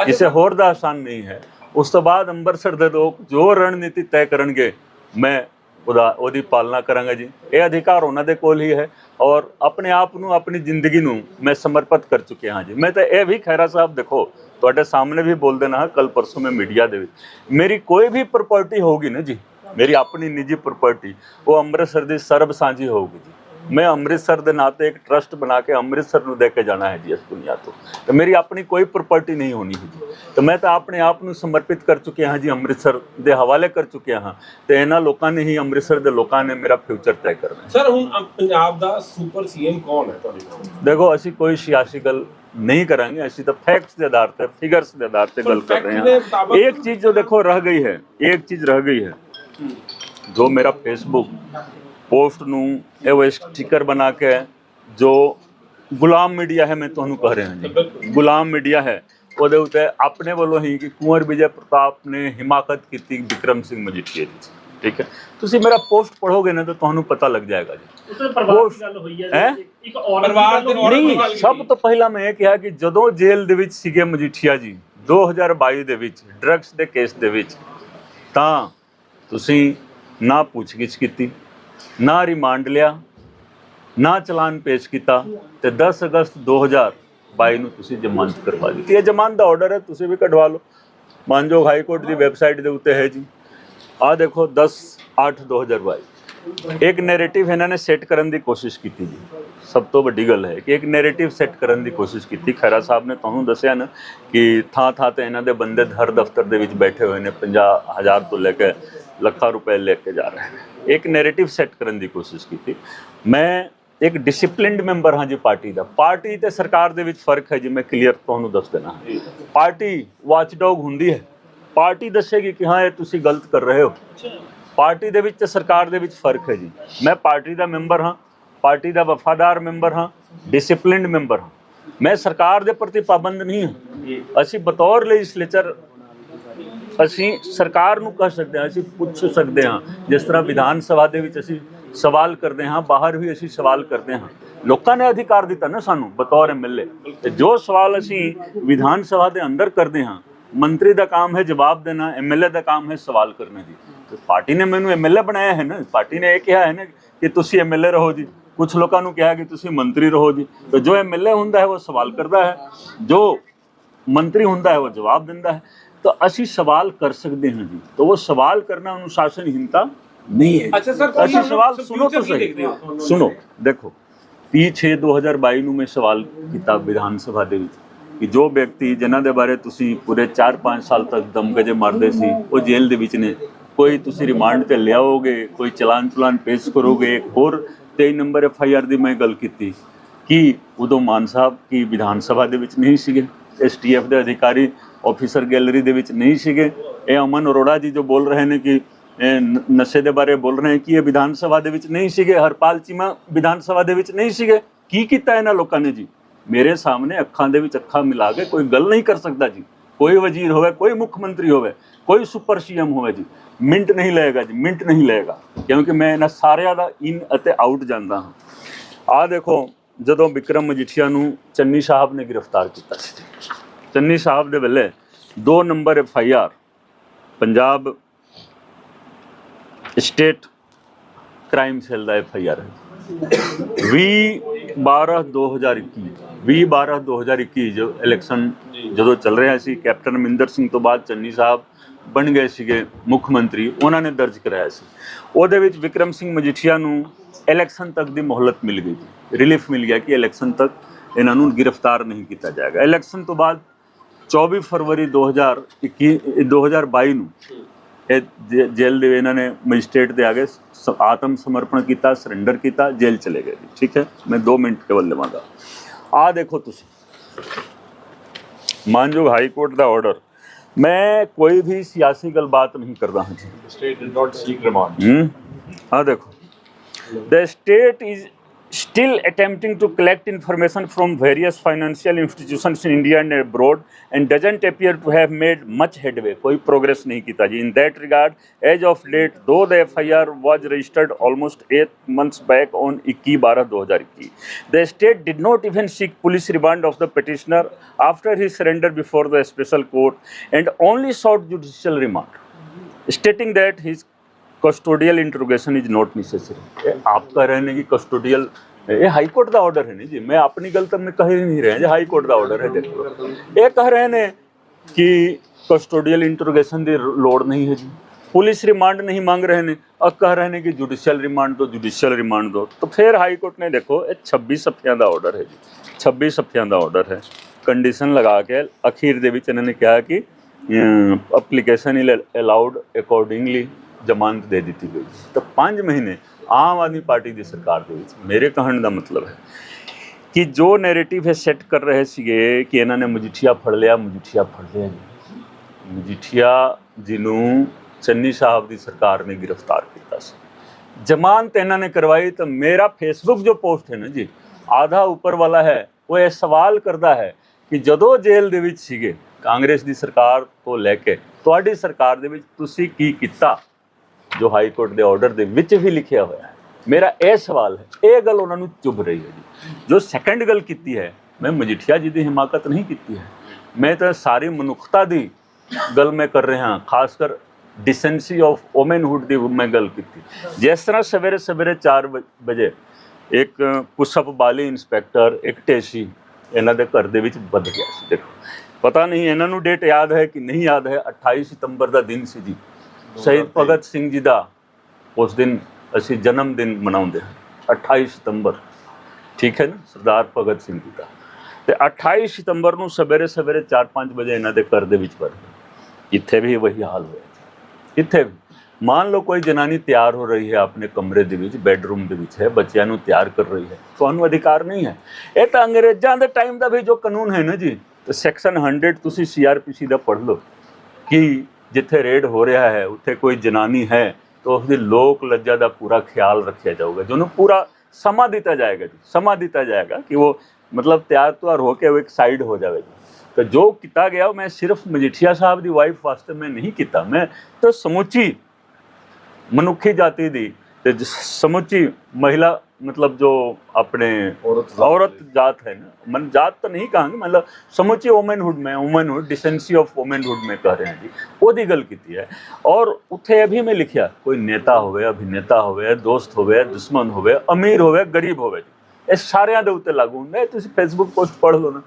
ਕਿਸੇ ਹੋਰ ਦਾ ਆਸਾਨ ਨਹੀਂ ਹੈ। ਉਸ ਤੋਂ ਬਾਅਦ ਅੰਮ੍ਰਿਤਸਰ ਦੇ ਲੋਕ ਜੋ ਰਣਨੀਤੀ ਤੈਅ ਕਰਨਗੇ ਮੈਂ ਉਹਦਾ ਉਹਦੀ ਪਾਲਣਾ ਕਰਾਂਗਾ ਜੀ। ਇਹ ਅਧਿਕਾਰ ਉਹਨਾਂ ਦੇ ਕੋਲ ਹੀ ਹੈ। ਔਰ ਆਪਣੇ ਆਪ ਨੂੰ, ਆਪਣੀ ਜ਼ਿੰਦਗੀ ਨੂੰ ਮੈਂ ਸਮਰਪਿਤ ਕਰ ਚੁੱਕਿਆ ਹਾਂ ਜੀ। ਮੈਂ ਤਾਂ ਇਹ ਵੀ ਖੈਰਾ ਸਾਹਿਬ ਦੇਖੋ, ਤੁਹਾਡੇ ਸਾਹਮਣੇ ਵੀ ਬੋਲ ਦੇਣਾ ਕੱਲ ਪਰਸੋਂ ਮੈਂ ਮੀਡੀਆ ਦੇ ਵਿੱਚ। ਮੇਰੀ ਕੋਈ ਵੀ ਪ੍ਰਾਪਰਟੀ ਹੋਗੀ ਨਾ ਜੀ, ਮੇਰੀ ਆਪਣੀ ਨਿੱਜੀ ਪ੍ਰਾਪਰਟੀ ਉਹ ਅੰਮ੍ਰਿਤਸਰ ਦੀ ਸਰਬ ਸਾਂਝੀ ਹੋਊਗੀ ਜੀ। ਮੈਂ ਅੰਮ੍ਰਿਤਸਰ ਦੇ ਨਾਤੇ ਇੱਕ ਟਰਸਟ ਬਣਾ ਕੇ ਅੰਮ੍ਰਿਤਸਰ ਨੂੰ ਦੇ ਕੇ ਜਾਣਾ ਹੈ ਜੀ ਇਸ ਦੁਨੀਆ ਤੋਂ। ਤੇ ਮੇਰੀ ਆਪਣੀ ਕੋਈ ਪ੍ਰਾਪਰਟੀ ਨਹੀਂ ਹੋਣੀ ਹੈ ਜੀ ਤੇ ਮੈਂ ਤਾਂ ਆਪਣੇ ਆਪ ਨੂੰ ਸਮਰਪਿਤ ਕਰ ਚੁੱਕਿਆ ਹਾਂ ਜੀ ਅੰਮ੍ਰਿਤਸਰ ਦੇ ਹਵਾਲੇ ਕਰ ਚੁੱਕਿਆ ਹਾਂ। ਤੇ ਇਹਨਾਂ ਲੋਕਾਂ ਨੇ ਹੀ ਅੰਮ੍ਰਿਤਸਰ ਦੇ ਲੋਕਾਂ ਨੇ ਮੇਰਾ ਫਿਊਚਰ ਤੈਅ ਕਰਨਾ ਸਰ ਹੁਣ ਪੰਜਾਬ ਦਾ ਸੁਪਰ ਸੀਐਮ ਕੌਣ ਹੈ ਤੁਹਾਡੇ ਦੇਖੋ ਅਸੀਂ ਕੋਈ ਸਿਆਸੀ ਗੱਲ ਨਹੀਂ ਕਰਾਂਗੇ। ਅਸੀਂ ਤਾਂ ਫੈਕਟਸ ਦੇ ਆਧਾਰ ਤੇ ਫਿਗਰਸ ਦੇ ਆਧਾਰ ਤੇ ਗੱਲ ਕਰ ਰਹੇ ਹਾਂ। ਇੱਕ ਚੀਜ਼ ਜੋ ਦੇਖੋ ਰਹਿ ਗਈ ਹੈ। ਇੱਕ ਚੀਜ਼ ਰਹਿ ਗਈ ਹੈ। ਜੋ ਮੇਰਾ ਫੇਸਬੁੱਕ ਪੋਸਟ ਨੂੰ ਇਹ ਉਹ ਸਟicker ਬਣਾ ਕੇ ਜੋ ਗੁਲਾਮ ਮੀਡੀਆ ਹੈ ਮੈਂ ਤੁਹਾਨੂੰ ਕਹਿ ਰਿਹਾ ਜੀ। ਗੁਲਾਮ ਮੀਡੀਆ ਹੈ ਉਹਦੇ ਉੱਤੇ ਆਪਣੇ ਵੱਲੋਂ ਹੀ ਕਿ ਕੁੰਵਰ ਵਿਜੇ ਪ੍ਰਤਾਪ ਨੇ ਹਿਮਾਕਤ ਕੀਤੀ ਵਿਕਰਮ ਸਿੰਘ ਮਜੀਠੀਆ ਦੀ। ਠੀਕ ਹੈ? ਤੁਸੀਂ ਮੇਰਾ ਪੋਸਟ ਪੜੋਗੇ ਨਾ ਤਾਂ ਤੁਹਾਨੂੰ ਪਤਾ ਲੱਗ ਜਾਏਗਾ ਜੀ। ਪਰਿਵਾਰ ਦੀ ਗੱਲ ਹੋਈ ਹੈ ਇੱਕ ਪਰਿਵਾਰ ਦੀ ਨਹੀਂ ਸਭ। ਤੋਂ ਪਹਿਲਾਂ ਮੈਂ ਇਹ ਕਿਹਾ ਕਿ ਜਦੋਂ ਜੇਲ੍ਹ ਦੇ ਵਿੱਚ ਸੀਗੇ ਮਜੀਠੀਆ ਜੀ 2022 ਦੇ ਵਿੱਚ ਡਰੱਗਸ ਦੇ ਕੇਸ ਦੇ ਵਿੱਚ ਤਾਂ ਤੁਸੀਂ ਨਾ ਪੁੱਛਗਿੱਛ ਕੀਤੀ। ਨਾ ਰਿਮਾਂਡ ਲਿਆ, ਨਾ ਚਲਾਨ ਪੇਸ਼ ਕੀਤਾ ਤੇ 10 ਅਗਸਤ 2022 ਨੂੰ ਤੁਸੀਂ ਜ਼ਮਾਨਤ ਕਰਵਾ ਦਿੱਤੀ। ਇਹ ਜ਼ਮਾਨਤ ਦਾ ਆਰਡਰ ਹੈ, ਤੁਸੀਂ ਵੀ ਕਢਵਾ ਲਓ। ਮਾਨਯੋਗ ਹਾਈ ਕੋਰਟ ਦੀ ਵੈਬਸਾਈਟ ਦੇ ਉੱਤੇ ਹੈ ਜੀ। ਆਹ ਦੇਖੋ 10 8 2022 ਇੱਕ ਨੈਰੇਟਿਵ ਇਹਨਾਂ ਨੇ ਸੈੱਟ ਕਰਨ ਦੀ ਕੋਸ਼ਿਸ਼ ਕੀਤੀ ਜੀ। ਸਭ ਤੋਂ ਵੱਡੀ ਗੱਲ ਹੈ ਕਿ ਇੱਕ ਨੈਰੇਟਿਵ ਸੈੱਟ ਕਰਨ ਦੀ ਕੋਸ਼ਿਸ਼ ਕੀਤੀ। ਖੈਰਾ ਸਾਹਿਬ ਨੇ ਤੁਹਾਨੂੰ ਦੱਸਿਆ ਨਾ ਕਿ ਥਾਂ ਥਾਂ ਤੇ ਇਹਨਾਂ ਦੇ ਬੰਦੇ ਹਰ ਦਫ਼ਤਰ ਦੇ ਵਿੱਚ ਬੈਠੇ ਹੋਏ ਨੇ 50000 ਤੋਂ ਲੈ ਕੇ ਲੱਖਾਂ ਰੁਪਏ ਲੈ ਕੇ ਜਾ ਰਹੇ ਨੇ। ਇੱਕ ਨੈਰੇਟਿਵ ਸੈੱਟ ਕਰਨ ਦੀ ਕੋਸ਼ਿਸ਼ ਕੀਤੀ। ਮੈਂ ਇੱਕ ਡਿਸਪਲਿਨਡ ਮੈਂਬਰ ਹਾਂ ਜੀ ਪਾਰਟੀ ਦਾ। ਪਾਰਟੀ ਤੇ ਸਰਕਾਰ ਦੇ ਵਿੱਚ ਫ਼ਰਕ ਹੈ ਜੀ ਮੈਂ ਕਲੀਅਰ ਤੁਹਾਨੂੰ ਦੱਸ ਦੇਣਾ। ਪਾਰਟੀ ਵਾਚਡੌਗ ਹੁੰਦੀ ਹੈ। ਪਾਰਟੀ ਦੱਸੇਗੀ ਕਿ ਹਾਂ ਇਹ ਤੁਸੀਂ ਗਲਤ ਕਰ ਰਹੇ ਹੋ। ਪਾਰਟੀ ਦੇ ਵਿੱਚ ਤੇ ਸਰਕਾਰ ਦੇ ਵਿੱਚ ਫ਼ਰਕ ਹੈ ਜੀ। ਮੈਂ ਪਾਰਟੀ ਦਾ ਮੈਂਬਰ ਹਾਂ ਪਾਰਟੀ ਦਾ ਵਫਾਦਾਰ ਮੈਂਬਰ ਹਾਂ ਡਿਸਪਲਿਨਡ ਮੈਂਬਰ ਹਾਂ। ਮੈਂ ਸਰਕਾਰ ਦੇ ਪ੍ਰਤੀ ਪਾਬੰਦ ਨਹੀਂ ਹਾਂ। ਅਸੀਂ ਬਤੌਰ ਲੈਜਿਸਲੇਚਰ ਅਸੀਂ ਸਰਕਾਰ ਨੂੰ ਕਹਿ ਸਕਦੇ ਹਾਂ, ਅਸੀਂ ਪੁੱਛ ਸਕਦੇ ਹਾਂ। ਜਿਸ ਤਰ੍ਹਾਂ ਵਿਧਾਨ ਸਭਾ ਦੇ ਵਿੱਚ ਅਸੀਂ ਸਵਾਲ ਕਰਦੇ ਹਾਂ, ਬਾਹਰ ਵੀ ਅਸੀਂ ਸਵਾਲ ਕਰਦੇ ਹਾਂ। ਲੋਕਾਂ ਨੇ ਅਧਿਕਾਰ ਦਿੱਤਾ ਨਾ ਸਾਨੂੰ, ਬਤੌਰ ਐਮਐਲਏ ਤੇ ਜੋ ਸਵਾਲ ਅਸੀਂ ਵਿਧਾਨ ਸਭਾ ਦੇ ਅੰਦਰ ਕਰਦੇ ਹਾਂ, ਮੰਤਰੀ ਦਾ ਕੰਮ ਹੈ ਜਵਾਬ ਦੇਣਾ ਐਮਐਲਏ ਦਾ ਕੰਮ ਹੈ ਸਵਾਲ ਕਰਨਾ ਜੀ ਤੇ ਪਾਰਟੀ ਨੇ ਮੈਨੂੰ ਐਮਐਲਏ ਬਣਾਇਆ ਹੈ ਨਾ, ਪਾਰਟੀ ਨੇ ਇਹ ਕਿਹਾ ਹੈ ਨਾ ਕਿ ਤੁਸੀਂ ਐਮਐਲਏ ਰਹੋ ਜੀ। ਕੁਝ ਲੋਕਾਂ ਨੂੰ ਕਿਹਾ ਕਿ ਤੁਸੀਂ ਮੰਤਰੀ ਰਹੋ ਜੀ। ਤੇ ਜੋ ਐਮਐਲਏ ਹੁੰਦਾ ਹੈ, ਉਹ ਸਵਾਲ ਕਰਦਾ ਹੈ। ਜੋ ਮੰਤਰੀ ਹੁੰਦਾ ਹੈ, ਉਹ ਜਵਾਬ ਦਿੰਦਾ ਹੈ। ਤਾਂ ਅਸੀਂ ਸਵਾਲ ਕਰ ਸਕਦੇ ਹਾਂ ਜੀ। ਤਾਂ ਉਹ ਸਵਾਲ ਕਰਨਾ ਅਨੁਸ਼ਾਸਨਹੀਨਤਾ ਨਹੀਂ ਹੈ ਅੱਛਾ ਸਰ ਅਸੀਂ ਸਵਾਲ ਸੁਣੋ ਤਾਂ ਸਹੀ। ਸੁਣੋ ਦੇਖੋ 30 6 2022 ਨੂੰ ਮੈਂ ਸਵਾਲ ਕੀਤਾ ਵਿਧਾਨ ਸਭਾ ਦੇ ਵਿੱਚ ਕਿ ਜੋ ਵਿਅਕਤੀ ਜਿਨ੍ਹਾਂ ਦੇ ਬਾਰੇ ਤੁਸੀਂ ਪੂਰੇ 4-5 ਸਾਲ ਤੱਕ ਦਮਗਜੇ ਮਾਰਦੇ ਸੀ ਉਹ ਜੇਲ੍ਹ ਦੇ ਵਿੱਚ ਨੇ। ਕੋਈ ਤੁਸੀਂ ਰਿਮਾਂਡ ਤੇ ਲਿਆਓਗੇ ਕੋਈ ਚਲਾਨ ਚਲਾਨ ਪੇਸ਼ ਕਰੋਗੇ ਹੋਰ 23 ਨੰਬਰ ਐਫ ਆਈ ਆਰ ਦੀ ਮੈਂ ਗੱਲ ਕੀਤੀ। ਕਿ ਉਦੋਂ ਮਾਨ ਸਾਹਿਬ ਕੀ ਵਿਧਾਨ ਸਭਾ ਦੇ ਵਿੱਚ ਨਹੀਂ ਸੀਗੇ? ਐਸਟੀਐਫ ਦੇ ਅਧਿਕਾਰੀ ਆਫੀਸਰ ਗੈਲਰੀ ਦੇ ਵਿੱਚ ਨਹੀਂ ਸੀਗੇ। ਇਹ ਅਮਨ ਅਰੋੜਾ ਜੀ ਜੋ ਬੋਲ ਰਹੇ ਨੇ ਕਿ ਇਹ ਨਸ਼ੇ ਦੇ ਬਾਰੇ ਬੋਲ ਰਹੇ ਕਿ ਇਹ ਵਿਧਾਨ ਸਭਾ ਦੇ ਵਿੱਚ ਨਹੀਂ ਸੀਗੇ, ਹਰਪਾਲ ਚੀਮਾ ਵਿਧਾਨ ਸਭਾ ਦੇ ਵਿੱਚ ਨਹੀਂ ਸੀਗੇ। ਕੀ ਕੀਤਾ ਇਹਨਾਂ ਲੋਕਾਂ ਨੇ ਜੀ? ਮੇਰੇ ਸਾਹਮਣੇ ਅੱਖਾਂ ਦੇ ਵਿੱਚ ਅੱਖਾਂ ਮਿਲਾ ਕੇ ਕੋਈ ਗੱਲ ਨਹੀਂ ਕਰ ਸਕਦਾ ਜੀ। ਕੋਈ ਵਜ਼ੀਰ ਹੋਵੇ, ਕੋਈ ਮੁੱਖ ਮੰਤਰੀ ਹੋਵੇ, ਕੋਈ ਸੁਪਰ ਸੀਐਮ ਹੋਵੇ ਜੀ, ਮਿੰਟ ਨਹੀਂ ਲਏਗਾ ਜੀ, ਮਿੰਟ ਨਹੀਂ ਲਏਗਾ। ਕਿਉਂਕਿ ਮੈਂ ਇਹਨਾਂ ਸਾਰਿਆਂ ਦਾ ਇਨ ਅਤੇ ਆਊਟ ਜਾਣਦਾ ਹਾਂ। ਆਹ ਦੇਖੋ, ਜਦੋਂ ਵਿਕਰਮ ਮਜੀਠੀਆ ਨੂੰ ਚੰਨੀ ਸਾਹਿਬ ਨੇ ਗ੍ਰਿਫਤਾਰ ਕੀਤਾ ਸੀ। ਚੰਨੀ ਸਾਹਿਬ ਦੇ ਵੇਲੇ 2 number F I R, Punjab state crime cell the F I R ਹੈ। 20 12 2021 20 12 2021 ਜੋ ਇਲੈਕਸ਼ਨ ਜਦੋਂ ਚੱਲ ਰਿਹਾ ਸੀ, ਕੈਪਟਨ ਅਮਰਿੰਦਰ ਸਿੰਘ ਤੋਂ ਬਾਅਦ ਚੰਨੀ ਸਾਹਿਬ ਬਣ ਗਏ ਸੀਗੇ ਮੁੱਖ ਮੰਤਰੀ, ਉਹਨਾਂ ਨੇ ਦਰਜ ਕਰਾਇਆ ਸੀ। ਉਹਦੇ ਵਿੱਚ ਵਿਕਰਮ ਸਿੰਘ ਮਜੀਠੀਆ ਨੂੰ ਇਲੈਕਸ਼ਨ ਤੱਕ ਦੀ ਮੋਹਲਤ ਮਿਲ ਗਈ। ਜੀ ਰਿਲੀਫ ਮਿਲ ਗਿਆ ਕਿ ਇਲੈਕਸ਼ਨ ਤੱਕ ਇਹਨਾਂ ਨੂੰ ਗ੍ਰਿਫਤਾਰ ਨਹੀਂ ਕੀਤਾ ਜਾਏਗਾ। ਇਲੈਕਸ਼ਨ ਤੋਂ ਬਾਅਦ 24 ਫਰਵਰੀ 2021 2022 ਨੂੰ ਇਹ ਜੇਲ੍ਹ ਦੇ ਇਹਨਾਂ ਨੇ ਮੈਜਿਸਟ੍ਰੇਟ ਦੇ ਆਗੇ ਆਤਮ ਸਮਰਪਣ ਕੀਤਾ ਸਰੈਂਡਰ ਕੀਤਾ ਜੇਲ੍ਹ ਚਲੇ ਗਏ ਠੀਕ ਹੈ? ਮੈਂ 2 ਮਿੰਟ ਕੇਵਲ ਲਵਾਂਗਾ ਆ ਦੇਖੋ ਤੁਸੀਂ। ਮਾਨਯੋਗ ਹਾਈ ਕੋਰਟ ਦਾ ਆਰਡਰ ਮੈਂ ਕੋਈ ਵੀ ਸਿਆਸੀ ਗੱਲਬਾਤ ਨਹੀਂ ਕਰਦਾ ਹਾਂ ਜੀ। State did not seek remand? Ah, देखो. The state is still attempting to collect information from various financial institutions in India and abroad and doesn't appear to have made much headway. कोई progress नहीं किया जी. In that regard, as of date, though the FIR was registered almost eight months back on 21-12-2021, the state did not even seek police remand of the petitioner after his surrender before the special court and only sought judicial remand. stating that his custodial interrogation is not necessary. ਇਹ ਆਪ ਕਹ ਰਹੇ ਨੇ ਕਿ custodial ਇਹ high court ਦਾ order ਹੈ ਨਹੀਂ ਜੀ ਮੈਂ ਆਪਣੀ ਗੱਲ ਤਾਂ ਮੈਂ ਕਹਿ ਹੀ ਨਹੀਂ ਰਿਹਾ ਜੀ ਹਾਈ ਕੋਰਟ ਦਾ ਆਰਡਰ ਹੈ ਦੇਖੋ ਇਹ ਕਹਿ ਰਹੇ ਨੇ ਕਿ ਕਸਟੋਡੀਅਲ ਇੰਟਰੋਗੇਸ਼ਨ ਦੀ ਲੋੜ ਨਹੀਂ ਹੈ ਜੀ ਪੁਲਿਸ ਰਿਮਾਂਡ ਨਹੀਂ ਮੰਗ ਰਹੇ ਨੇ ਔਰ ਕਹਿ ਰਹੇ ਨੇ ਕਿ ਜੁਡੀਸ਼ੀਅਲ ਰਿਮਾਂਡ ਦੋ ਜੁਡੀਸ਼ੀਅਲ ਰਿਮਾਂਡ ਦੋ ਤਾਂ ਫਿਰ ਹਾਈ ਕੋਰਟ ਨੇ ਦੇਖੋ ਇਹ 26 ਸਫਿਆਂ ਦਾ ਆਰਡਰ ਹੈ ਜੀ 26 ਸਫਿਆਂ ਦਾ ਆਰਡਰ ਹੈ ਕੰਡੀਸ਼ਨ ਲਗਾ ਕੇ ਅਖੀਰ ਦੇ ਵਿੱਚ ਇਹਨਾਂ ਨੇ ਕਿਹਾ ਕਿ ਐਪਲੀਕੇਸ਼ਨ ਇਲ ਅਲਾਉਡ ਅਕੋਰਡਿੰਗਲੀ ਜ਼ਮਾਨਤ ਦੇ ਦਿੱਤੀ ਗਈ। ਤਾਂ 5 ਮਹੀਨੇ ਆਮ ਆਦਮੀ ਪਾਰਟੀ ਦੀ ਸਰਕਾਰ ਦੇ ਵਿੱਚ ਮੇਰੇ ਕਹਿਣ ਦਾ ਮਤਲਬ ਹੈ ਕਿ ਜੋ ਨੈਰੇਟਿਵ ਹੈ ਸੈੱਟ ਕਰ ਰਹੇ ਸੀਗੇ ਕਿ ਇਹਨਾਂ ਨੇ ਮਜੀਠੀਆ ਫੜ ਲਿਆ, ਮਜੀਠੀਆ ਫੜ ਲਿਆ ਜੀ। ਮਜੀਠੀਆ ਜਿਹਨੂੰ ਚੰਨੀ ਸਾਹਿਬ ਦੀ ਸਰਕਾਰ ਨੇ ਗ੍ਰਿਫਤਾਰ ਕੀਤਾ ਸੀ। ਜ਼ਮਾਨਤ ਇਹਨਾਂ ਨੇ ਕਰਵਾਈ ਤਾਂ ਮੇਰਾ ਫੇਸਬੁੱਕ ਜੋ ਪੋਸਟ ਹੈ ਨਾ ਜੀ, ਆਧਾ ਉੱਪਰ ਵਾਲਾ ਹੈ, ਉਹ ਇਹ ਸਵਾਲ ਕਰਦਾ ਹੈ ਕਿ ਜਦੋਂ ਜੇਲ੍ਹ ਦੇ ਵਿੱਚ ਸੀਗੇ ਕਾਂਗਰਸ ਦੀ ਸਰਕਾਰ ਤੋਂ ਲੈ ਕੇ, ਤੁਹਾਡੀ ਸਰਕਾਰ ਦੇ ਵਿੱਚ ਤੁਸੀਂ ਕੀ ਕੀਤਾ? ਜੋ ਹਾਈ ਕੋਰਟ ਦੇ ਆਰਡਰ ਦੇ ਵਿੱਚ ਵੀ ਲਿਖਿਆ ਹੋਇਆ ਹੈ। ਮੇਰਾ ਇਹ ਸਵਾਲ ਹੈ, ਇਹ ਗੱਲ ਉਹਨਾਂ ਨੂੰ ਚੁੱਭ ਰਹੀ ਹੈ ਜੀ। ਜੋ ਸੈਕੰਡ ਗੱਲ ਕੀਤੀ ਹੈ, ਮੈਂ ਮਜੀਠੀਆ ਜੀ ਦੀ ਹਿਮਾਕਤ ਨਹੀਂ ਕੀਤੀ ਹੈ। ਮੈਂ ਤਾਂ ਸਾਰੀ ਮਨੁੱਖਤਾ ਦੀ ਗੱਲ ਮੈਂ ਕਰ ਰਿਹਾ ਖਾਸ ਕਰ ਡਿਸੈਂਸੀ ਆਫ ਔਮਨਹੁੱਡ ਦੀ ਮੈਂ ਗੱਲ ਕੀਤੀ। ਜਿਸ ਤਰ੍ਹਾਂ ਸਵੇਰੇ ਸਵੇਰੇ 4 ਵਜੇ ਇੱਕ ਪੁਸ਼ਪ ਬਾਲੀ ਇੰਸਪੈਕਟਰ ਇੱਕ ਟੇਸ਼ੀ ਇਹਨਾਂ ਦੇ ਘਰ ਦੇ ਵਿੱਚ ਵੱਧ ਗਿਆ ਸੀ। ਦੇਖੋ, ਪਤਾ ਨਹੀਂ ਇਹਨਾਂ ਨੂੰ ਡੇਟ ਯਾਦ ਹੈ ਕਿ ਨਹੀਂ ਯਾਦ ਹੈ 28 ਸਤੰਬਰ ਦਾ ਦਿਨ ਸੀ ਜੀ। ਸ਼ਹੀਦ ਭਗਤ ਸਿੰਘ ਜੀ ਦਾ ਉਸ ਦਿਨ ਅਸੀਂ ਜਨਮ ਦਿਨ ਮਨਾਉਂਦੇ ਹਾਂ 28 ਸਤੰਬਰ। ਠੀਕ ਹੈ ਨਾ? ਸਰਦਾਰ ਭਗਤ ਸਿੰਘ ਜੀ ਦਾ। ਤੇ 28 ਸਤੰਬਰ ਨੂੰ ਸਵੇਰੇ ਸਵੇਰੇ 4-5 ਵਜੇ ਇਹਨਾਂ ਦੇ ਘਰ ਦੇ ਵਿੱਚ ਵੜ ਗਏ ਇੱਥੇ ਵੀ ਵਹੀ ਹਾਲ ਹੋਇਆ। ਇੱਥੇ ਮੰਨ ਲਓ ਕੋਈ ਜਨਾਨੀ ਤਿਆਰ ਹੋ ਰਹੀ ਹੈ ਆਪਣੇ ਕਮਰੇ ਦੇ ਵਿੱਚ ਬੈੱਡਰੂਮ ਦੇ ਵਿੱਚ ਹੈ ਬੱਚਿਆਂ ਨੂੰ ਤਿਆਰ ਕਰ ਰਹੀ ਹੈ। ਤੁਹਾਨੂੰ ਅਧਿਕਾਰ ਨਹੀਂ ਹੈ। ਇਹ ਤਾਂ ਅੰਗਰੇਜ਼ਾਂ ਦੇ ਟਾਈਮ ਦਾ ਵੀ ਜੋ ਕਾਨੂੰਨ ਹੈ ਨਾ ਜੀ ਤੇ ਸੈਕਸ਼ਨ 100 ਤੁਸੀਂ ਸੀਆਰਪੀਸੀ ਦਾ ਪੜ੍ਹ ਲਓ। ਕਿ ਜਿੱਥੇ ਰੇਡ ਹੋ ਰਿਹਾ ਹੈ, ਉੱਥੇ ਕੋਈ ਜਨਾਨੀ ਹੈ, ਤਾਂ ਉਸ ਦੀ ਲੋਕ ਲੱਜਾ ਦਾ ਪੂਰਾ ਖਿਆਲ ਰੱਖਿਆ ਜਾਊਗਾ ਜਿਹਨੂੰ ਪੂਰਾ ਸਮਾਂ ਦਿੱਤਾ ਜਾਏਗਾ ਜੀ, ਸਮਾਂ ਦਿੱਤਾ ਜਾਏਗਾ ਕਿ ਉਹ ਮਤਲਬ ਤਿਆਰ ਤੁਆਰ ਹੋ ਕੇ ਉਹ ਇੱਕ ਸਾਈਡ ਹੋ ਜਾਵੇਗੀ ਤਾਂ ਜੋ ਕੀਤਾ ਗਿਆ ਉਹ ਮੈਂ ਸਿਰਫ ਮਜੀਠੀਆ ਸਾਹਿਬ ਦੀ ਵਾਈਫ ਵਾਸਤੇ ਮੈਂ ਨਹੀਂ ਕੀਤਾ, ਮੈਂ ਤਾਂ ਸਮੁੱਚੀ ਮਨੁੱਖੀ ਜਾਤੀ ਦੀ ਤੇ ਜ- ਸਮੁੱਚੀ ਮਹਿਲਾ ਮਤਲਬ ਜੋ ਆਪਣੇ ਔਰਤ ਜ਼ਾਤ औरत जात है ना मन जात तो नहीं कहांगे मतलब ਸਮੁੱਚੀ ਵੂਮਨਹੁੱਡ ਮੈਂ ਵੂਮਨਹੁੱਡ ਡਿਸੈਂਸੀ ਆਫ ਵੂਮਨਹੁੱਡ ਮੈਂ ਕਹਿ ਰਹੇ ਹਾਂ ਜੀ ਉਹਦੀ ਗੱਲ ਕੀਤੀ ਹੈ ਔਰ ਉੱਥੇ ਇਹ ਵੀ ਮੈਂ ਲਿਖਿਆ ਕੋਈ ਨੇਤਾ ਹੋਵੇ ਅਭਿਨੇਤਾ ਹੋਵੇ ਦੋਸਤ ਹੋਵੇ ਦੁਸ਼ਮਣ ਹੋਵੇ ਅਮੀਰ ਹੋਵੇ ਗਰੀਬ ਹੋਵੇ ਇਹ ਸਾਰਿਆਂ ਦੇ ਉੱਤੇ ਲਾਗੂ ਹੁੰਦਾ ਹੈ ਤੁਸੀਂ ਫੇਸਬੁੱਕ ਪੋਸਟ ਪੜ੍ਹ ਲਓ ਨਾ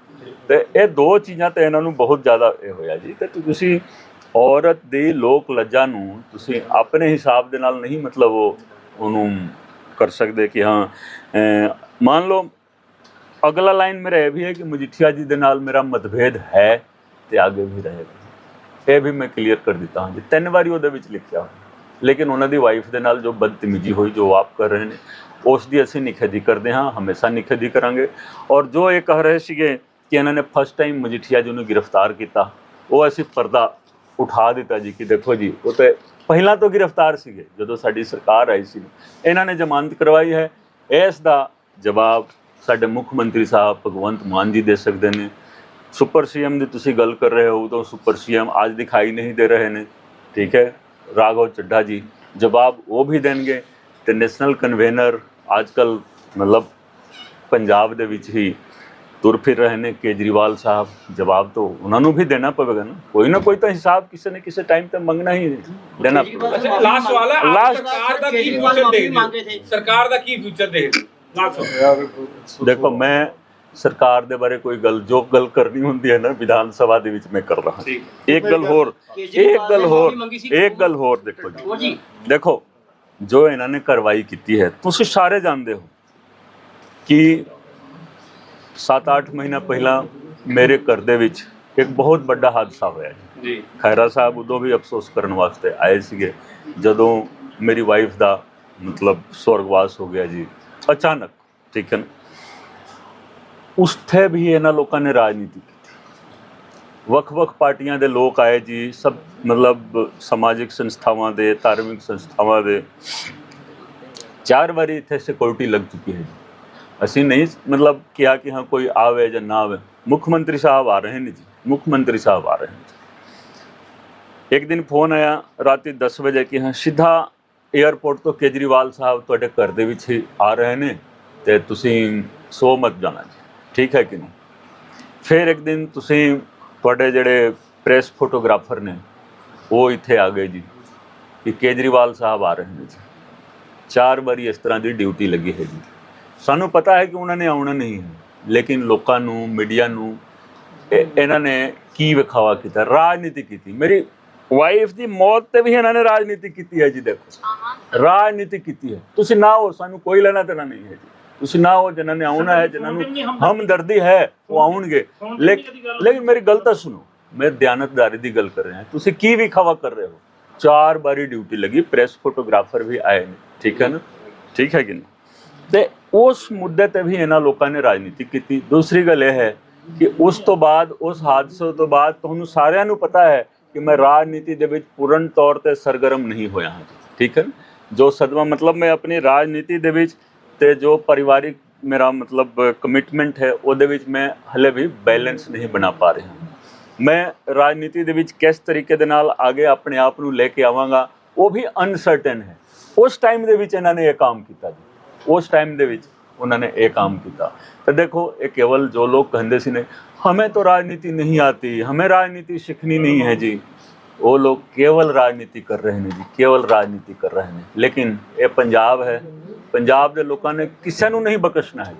ਤੇ ਇਹ ਦੋ ਚੀਜ਼ਾਂ ਤੇ ਇਹਨਾਂ ਨੂੰ ਬਹੁਤ ਜ਼ਿਆਦਾ ਇਹ ਹੋਇਆ ਜੀ ਤੇ ਤੁਸੀਂ ਔਰਤ ਦੀ ਲੋਕ ਲੱਜਾ ਨੂੰ ਤੁਸੀਂ ਆਪਣੇ ਹਿਸਾਬ ਦੇ ਨਾਲ ਨਹੀਂ ਮਤਲਬ ਉਹ ਉਹਨੂੰ ਕਰ ਸਕਦੇ ਕਿ ਹਾਂ ਮੰਨ ਲਓ, ਅਗਲਾ ਲਾਈਨ ਮੇਰਾ ਇਹ ਵੀ ਹੈ ਕਿ ਮਜੀਠੀਆ ਜੀ ਦੇ ਨਾਲ ਮੇਰਾ ਮਤਭੇਦ ਹੈ ਤੇ ਅੱਗੇ ਵੀ ਰਹੇਗਾ। ਇਹ ਵੀ ਮੈਂ ਕਲੀਅਰ ਕਰ ਦਿੱਤਾ ਹਾਂ ਜੀ। ਤਿੰਨ ਵਾਰੀ ਉਹਦੇ ਵਿੱਚ ਲਿਖਿਆ ਹੋਇਆ। ਲੇਕਿਨ ਉਹਨਾਂ ਦੀ ਵਾਈਫ ਦੇ ਨਾਲ ਜੋ ਬਦਤਮੀਜ਼ੀ ਹੋਈ, ਜੋ ਆਪ ਕਰ ਰਹੇ ਨੇ, ਉਸ ਦੀ ਅਸੀਂ ਨਿਖੇਧੀ ਕਰਦੇ ਹਾਂ, ਹਮੇਸ਼ਾ ਨਿਖੇਧੀ ਕਰਾਂਗੇ। ਔਰ ਜੋ ਇਹ ਕਹਿ ਰਹੇ ਸੀਗੇ ਕਿ ਇਹਨਾਂ ਨੇ ਫਸਟ ਟਾਈਮ ਮਜੀਠੀਆ ਜੀ ਨੂੰ ਗ੍ਰਿਫਤਾਰ ਕੀਤਾ, ਉਹ ਅਸੀਂ ਪਰਦਾ ਉਠਾ ਦਿੱਤਾ ਜੀ ਕਿ ਦੇਖੋ ਜੀ, ਉਹ ਤੇ ਪਹਿਲਾਂ ਤੋਂ ਗ੍ਰਿਫਤਾਰ ਸੀਗੇ, ਜਦੋਂ ਸਾਡੀ ਸਰਕਾਰ ਆਈ ਸੀ। ਇਹਨਾਂ ਨੇ ਜ਼ਮਾਨਤ ਕਰਵਾਈ ਹੈ। ਇਸ ਦਾ ਜਵਾਬ ਸਾਡੇ ਮੁੱਖ ਮੰਤਰੀ ਸਾਹਿਬ ਭਗਵੰਤ ਮਾਨ ਜੀ ਦੇ ਸਕਦੇ ਨੇ। ਸੁਪਰ ਸੀਐਮ ਦੀ ਤੁਸੀਂ ਗੱਲ ਕਰ ਰਹੇ ਹੋ, ਉਦੋਂ ਸੁਪਰ ਸੀਐਮ ਅੱਜ ਦਿਖਾਈ ਨਹੀਂ ਦੇ ਰਹੇ ਨੇ। ਠੀਕ ਹੈ, ਰਾਘਵ ਚੱਡਾ ਜੀ, ਜਵਾਬ ਉਹ ਵੀ ਦੇਣਗੇ। ਤੇ ਨੈਸ਼ਨਲ ਕਨਵੇਨਰ ਅੱਜ ਕੱਲ ਮਤਲਬ ਪੰਜਾਬ ਦੇ ਵਿੱਚ ਹੀ ਤੁਰ ਫਿਰ ਰਹੇ ਨੇ ਕੇਜਰੀਵਾਲ ਸਾਹਿਬ ਜਵਾਬ ਤਾਂ ਉਹਨਾਂ ਨੂੰ ਵੀ ਦੇਣਾ ਪਵੇਗਾ ਨਾ। ਕੋਈ ਨਾ ਕੋਈ ਤਾਂ ਹਿਸਾਬ ਕਿਸੇ ਨੇ ਕਿਸੇ ਟਾਈਮ ਤੇ ਮੰਗਣਾ ਹੀ ਦੇਣਾ ਪਵੇਗਾ। ਲਾਸਟ ਸਰਕਾਰ ਦਾ ਕੀ ਫਿਊਚਰ ਦੇਖਦੇ। ਸਰਕਾਰ ਦਾ ਕੀ ਫਿਊਚਰ ਦੇਖਦੇ। ਦੇਖੋ ਮੈਂ ਸਰਕਾਰ ਦੇ ਬਾਰੇ ਕੋਈ ਗੱਲ ਜੋ ਗੱਲ ਕਰਨੀ ਹੁੰਦੀ ਹੈ ਨਾ ਵਿਧਾਨ ਸਭਾ ਦੇ ਵਿੱਚ ਮੈਂ ਕਰ ਰਹਾ। ਇੱਕ ਗੱਲ ਹੋਰ ਇੱਕ ਗੱਲ ਹੋਰ ਇੱਕ ਗੱਲ ਹੋਰ ਦੇਖੋ ਜੀ। ਦੇਖੋ ਜੋ ਇਹਨਾਂ ਨੇ ਕਾਰਵਾਈ ਕੀਤੀ ਹੈ ਤੁਸੀਂ ਸਾਰੇ ਜਾਣਦੇ ਹੋ ਕਿ 7-8 ਮਹੀਨਾ ਪਹਿਲਾਂ ਮੇਰੇ ਘਰ ਦੇ ਵਿੱਚ ਇੱਕ ਬਹੁਤ ਵੱਡਾ ਹਾਦਸਾ ਹੋਇਆ ਜੀ। ਖੈਰਾ ਸਾਹਿਬ ਉਦੋਂ ਵੀ ਅਫਸੋਸ ਕਰਨ ਵਾਸਤੇ ਆਏ ਸੀਗੇ। ਜਦੋਂ ਮੇਰੀ ਵਾਈਫ ਦਾ ਮਤਲਬ ਸਵਰਗਵਾਸ ਹੋ ਗਿਆ ਜੀ ਅਚਾਨਕ ਠੀਕ ਹੈ ਉਸਥੇ ਵੀ ਇਹਨਾਂ ਲੋਕਾਂ ਨੇ ਰਾਜਨੀਤੀ ਕੀਤੀ। ਵੱਖ-ਵੱਖ ਪਾਰਟੀਆਂ ਦੇ ਲੋਕ ਆਏ ਜੀ ਸਭ ਮਤਲਬ ਸਮਾਜਿਕ ਸੰਸਥਾਵਾਂ ਦੇ ਧਾਰਮਿਕ ਸੰਸਥਾਵਾਂ ਦੇ। ਚਾਰ ਵਾਰੀ ਇੱਥੇ ਸਿਕਿਉਰਿਟੀ ਲੱਗ ਚੁੱਕੀ ਹੈ ਜੀ। ਅਸੀਂ ਨਹੀਂ ਮਤਲਬ ਕਿਹਾ ਕਿ ਹਾਂ ਕੋਈ ਆਵੇ ਜਾਂ ਨਾ ਆਵੇ। ਮੁੱਖ ਮੰਤਰੀ ਸਾਹਿਬ ਆ ਰਹੇ ਨੇ ਜੀ। ਮੁੱਖ ਮੰਤਰੀ ਸਾਹਿਬ ਆ ਰਹੇ ਨੇ ਜੀ। ਇੱਕ ਦਿਨ ਫੋਨ ਆਇਆ ਰਾਤੀ 10 ਵਜੇ ਕਿ ਹਾਂ ਸਿੱਧਾ 에ਅਰਪੋਰਟ ਤੋਂ ਕੇਜਰੀਵਾਲ ਸਾਹਿਬ ਤੁਹਾਡੇ ਘਰ ਦੇ ਵਿੱਚ ਹੀ ਆ ਰਹੇ ਨੇ ਤੇ ਤੁਸੀਂ ਸੋ ਮਤ ਜਾਣਾ ਜੀ। ਠੀਕ ਹੈ ਕਿ ਨਹੀਂ? ਫਿਰ ਇੱਕ ਦਿਨ ਤੁਸੀਂ ਤੁਹਾਡੇ ਜਿਹੜੇ ਪ੍ਰੈਸ ਫੋਟੋਗ੍ਰਾਫਰ ਨੇ, ਉਹ ਇੱਥੇ ਆ ਗਏ ਜੀ ਕਿ ਕੇਜਰੀਵਾਲ ਸਾਹਿਬ ਆ ਰਹੇ ਨੇ ਜੀ। ਚਾਰ ਵਾਰੀ ਇਸ ਤਰ੍ਹਾਂ ਦੀ ਡਿਊਟੀ ਲੱਗੀ ਹੈ ਜੀ। ਸਾਨੂੰ ਪਤਾ ਹੈ ਕਿ ਉਹਨਾਂ ਨੇ ਆਉਣਾ ਨਹੀਂ ਹੈ ਲੇਕਿਨ ਲੋਕਾਂ ਨੂੰ ਮੀਡੀਆ ਨੂੰ ਇਹ- ਇਹਨਾਂ ਨੇ ਕੀ ਵਿਖਾਵਾ ਕੀਤਾ? ਰਾਜਨੀਤੀ ਕੀਤੀ। ਮੇਰੀ ਵਾਈਫ ਦੀ ਮੌਤ ਤੇ ਵੀ ਇਹਨਾਂ ਨੇ ਰਾਜਨੀਤੀ ਕੀਤੀ ਹੈ ਜੀ ਦੇਖੋ। ਰਾਜਨੀਤੀ ਕੀਤੀ ਹੈ। ਤੁਸੀਂ ਨਾ ਹੋ ਸਾਨੂੰ ਕੋਈ ਲੈਣਾ ਦੇਣਾ ਨਹੀਂ ਹੈ ਜੀ। ਤੁਸੀਂ ਨਾ ਹੋ ਜਿਨ੍ਹਾਂ ਨੇ ਆਉਣਾ ਹੈ ਜਿਨ੍ਹਾਂ ਨੂੰ ਹਮਦਰਦੀ ਹੈ ਉਹ ਆਉਣਗੇ। ਲੇਕਿਨ ਲੇਕਿਨ ਮੇਰੀ ਗੱਲ ਤਾਂ ਸੁਣੋ। ਮੈਂ ਦਿਆਨਤਦਾਰੀ ਦੀ ਗੱਲ ਕਰ ਰਿਹਾ। ਤੁਸੀਂ ਕੀ ਵਿਖਾਵਾ ਕਰ ਰਹੇ ਹੋ? ਚਾਰ ਵਾਰੀ ਡਿਊਟੀ ਲੱਗੀ ਪ੍ਰੈਸ ਫੋਟੋਗ੍ਰਾਫਰ ਵੀ ਆਏ ਨੇ। ਠੀਕ ਹੈ ਨਾ? ਠੀਕ ਹੈ ਕਿ ਨਹੀਂ? ਤੇ ਉਸ ਮੁੱਦੇ ਤੇ ਵੀ ਇਹਨਾਂ ਲੋਕਾਂ ਨੇ ਰਾਜਨੀਤੀ ਕੀਤੀ। ਦੂਸਰੀ ਗੱਲ ਇਹ ਹੈ ਕਿ ਉਸ ਤੋਂ ਬਾਅਦ, ਉਸ ਹਾਦਸੇ ਤੋਂ ਬਾਅਦ ਤੁਹਾਨੂੰ ਸਾਰਿਆਂ ਨੂੰ ਪਤਾ ਹੈ ਕਿ ਮੈਂ ਰਾਜਨੀਤੀ ਦੇ ਵਿੱਚ ਪੂਰਨ ਤੌਰ ਤੇ ਸਰਗਰਮ ਨਹੀਂ ਹੋਇਆ ਹਾਂ। ਠੀਕ ਹੈ ਜੋ ਸਦਮਾ, ਮਤਲਬ ਮੈਂ ਆਪਣੀ ਰਾਜਨੀਤੀ ਦੇ ਵਿੱਚ ਤੇ ਜੋ ਪਰਿਵਾਰਿਕ ਮੇਰਾ ਮਤਲਬ ਕਮਿਟਮੈਂਟ ਹੈ, ਉਹਦੇ ਵਿੱਚ ਮੈਂ ਹਲੇ ਵੀ ਬੈਲੈਂਸ ਨਹੀਂ ਬਣਾ ਪਾ ਰਿਹਾ। ਮੈਂ ਰਾਜਨੀਤੀ ਦੇ ਵਿੱਚ ਕਿਸ ਤਰੀਕੇ ਦੇ ਨਾਲ ਅੱਗੇ ਆਪਣੇ ਆਪ ਨੂੰ ਲੈ ਕੇ ਆਵਾਂਗਾ, ਉਹ ਵੀ ਅਨਸਰਟਨ ਹੈ। ਉਸ ਟਾਈਮ ਦੇ ਵਿੱਚ ਇਹਨਾਂ ਨੇ ਇਹ ਕੰਮ ਕੀਤਾ ਜੀ। ਉਸ ਟਾਈਮ ਦੇ ਵਿੱਚ ਉਹਨਾਂ ਨੇ ਇਹ ਕੰਮ ਕੀਤਾ। तो ਦੇਖੋ ਇਹ ਕੇਵਲ ਜੋ ਲੋਕ ਕਹਿੰਦੇ ਸੀ ਨੇ ਹਮੇ तो ਰਾਜਨੀਤੀ ਨਹੀਂ ਆਤੀ ਹਮੇ ਰਾਜਨੀਤੀ ਸਿੱਖਣੀ ਨਹੀਂ ਹੈ ਜੀ। ਉਹ ਲੋਕ ਕੇਵਲ ਰਾਜਨੀਤੀ ਕਰ ਰਹੇ ਨੇ ਜੀ ਕੇਵਲ ਰਾਜਨੀਤੀ ਕਰ ਰਹੇ ਨੇ। ਲੇਕਿਨ ਇਹ ਪੰਜਾਬ ਹੈ। ਪੰਜਾਬ ਦੇ ਲੋਕਾਂ ਨੇ ਕਿਸੇ ਨੂੰ ਨਹੀਂ ਬਖਸ਼ਣਾ ਹੈ।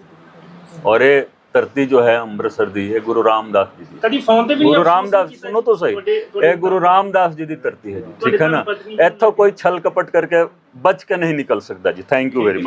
ਔਰ ਇਹ ਧਰਤੀ ਜੋ ਹੈ ਅੰਮ੍ਰਿਤਸਰ ਦੀ ਇਹ ਗੁਰੂ ਰਾਮਦਾਸ ਜੀ ਦੀ। ਕਦੀ ਫੋਨ ਤੇ ਵੀ ਗੁਰੂ ਰਾਮਦਾਸ ਸੁਣੋ ਤਾਂ ਸਹੀ। ਇਹ ਗੁਰੂ ਰਾਮਦਾਸ ਜੀ ਦੀ ਧਰਤੀ ਹੈ ਜੀ ਠੀਕ ਹੈ ਨਾ? ਇੱਥੋਂ ਕੋਈ ਛਲ ਕਪਟ ਕਰਕੇ ਬਚ ਕੇ ਨਹੀਂ ਨਿਕਲ ਸਕਦਾ ਜੀ। Thank you very much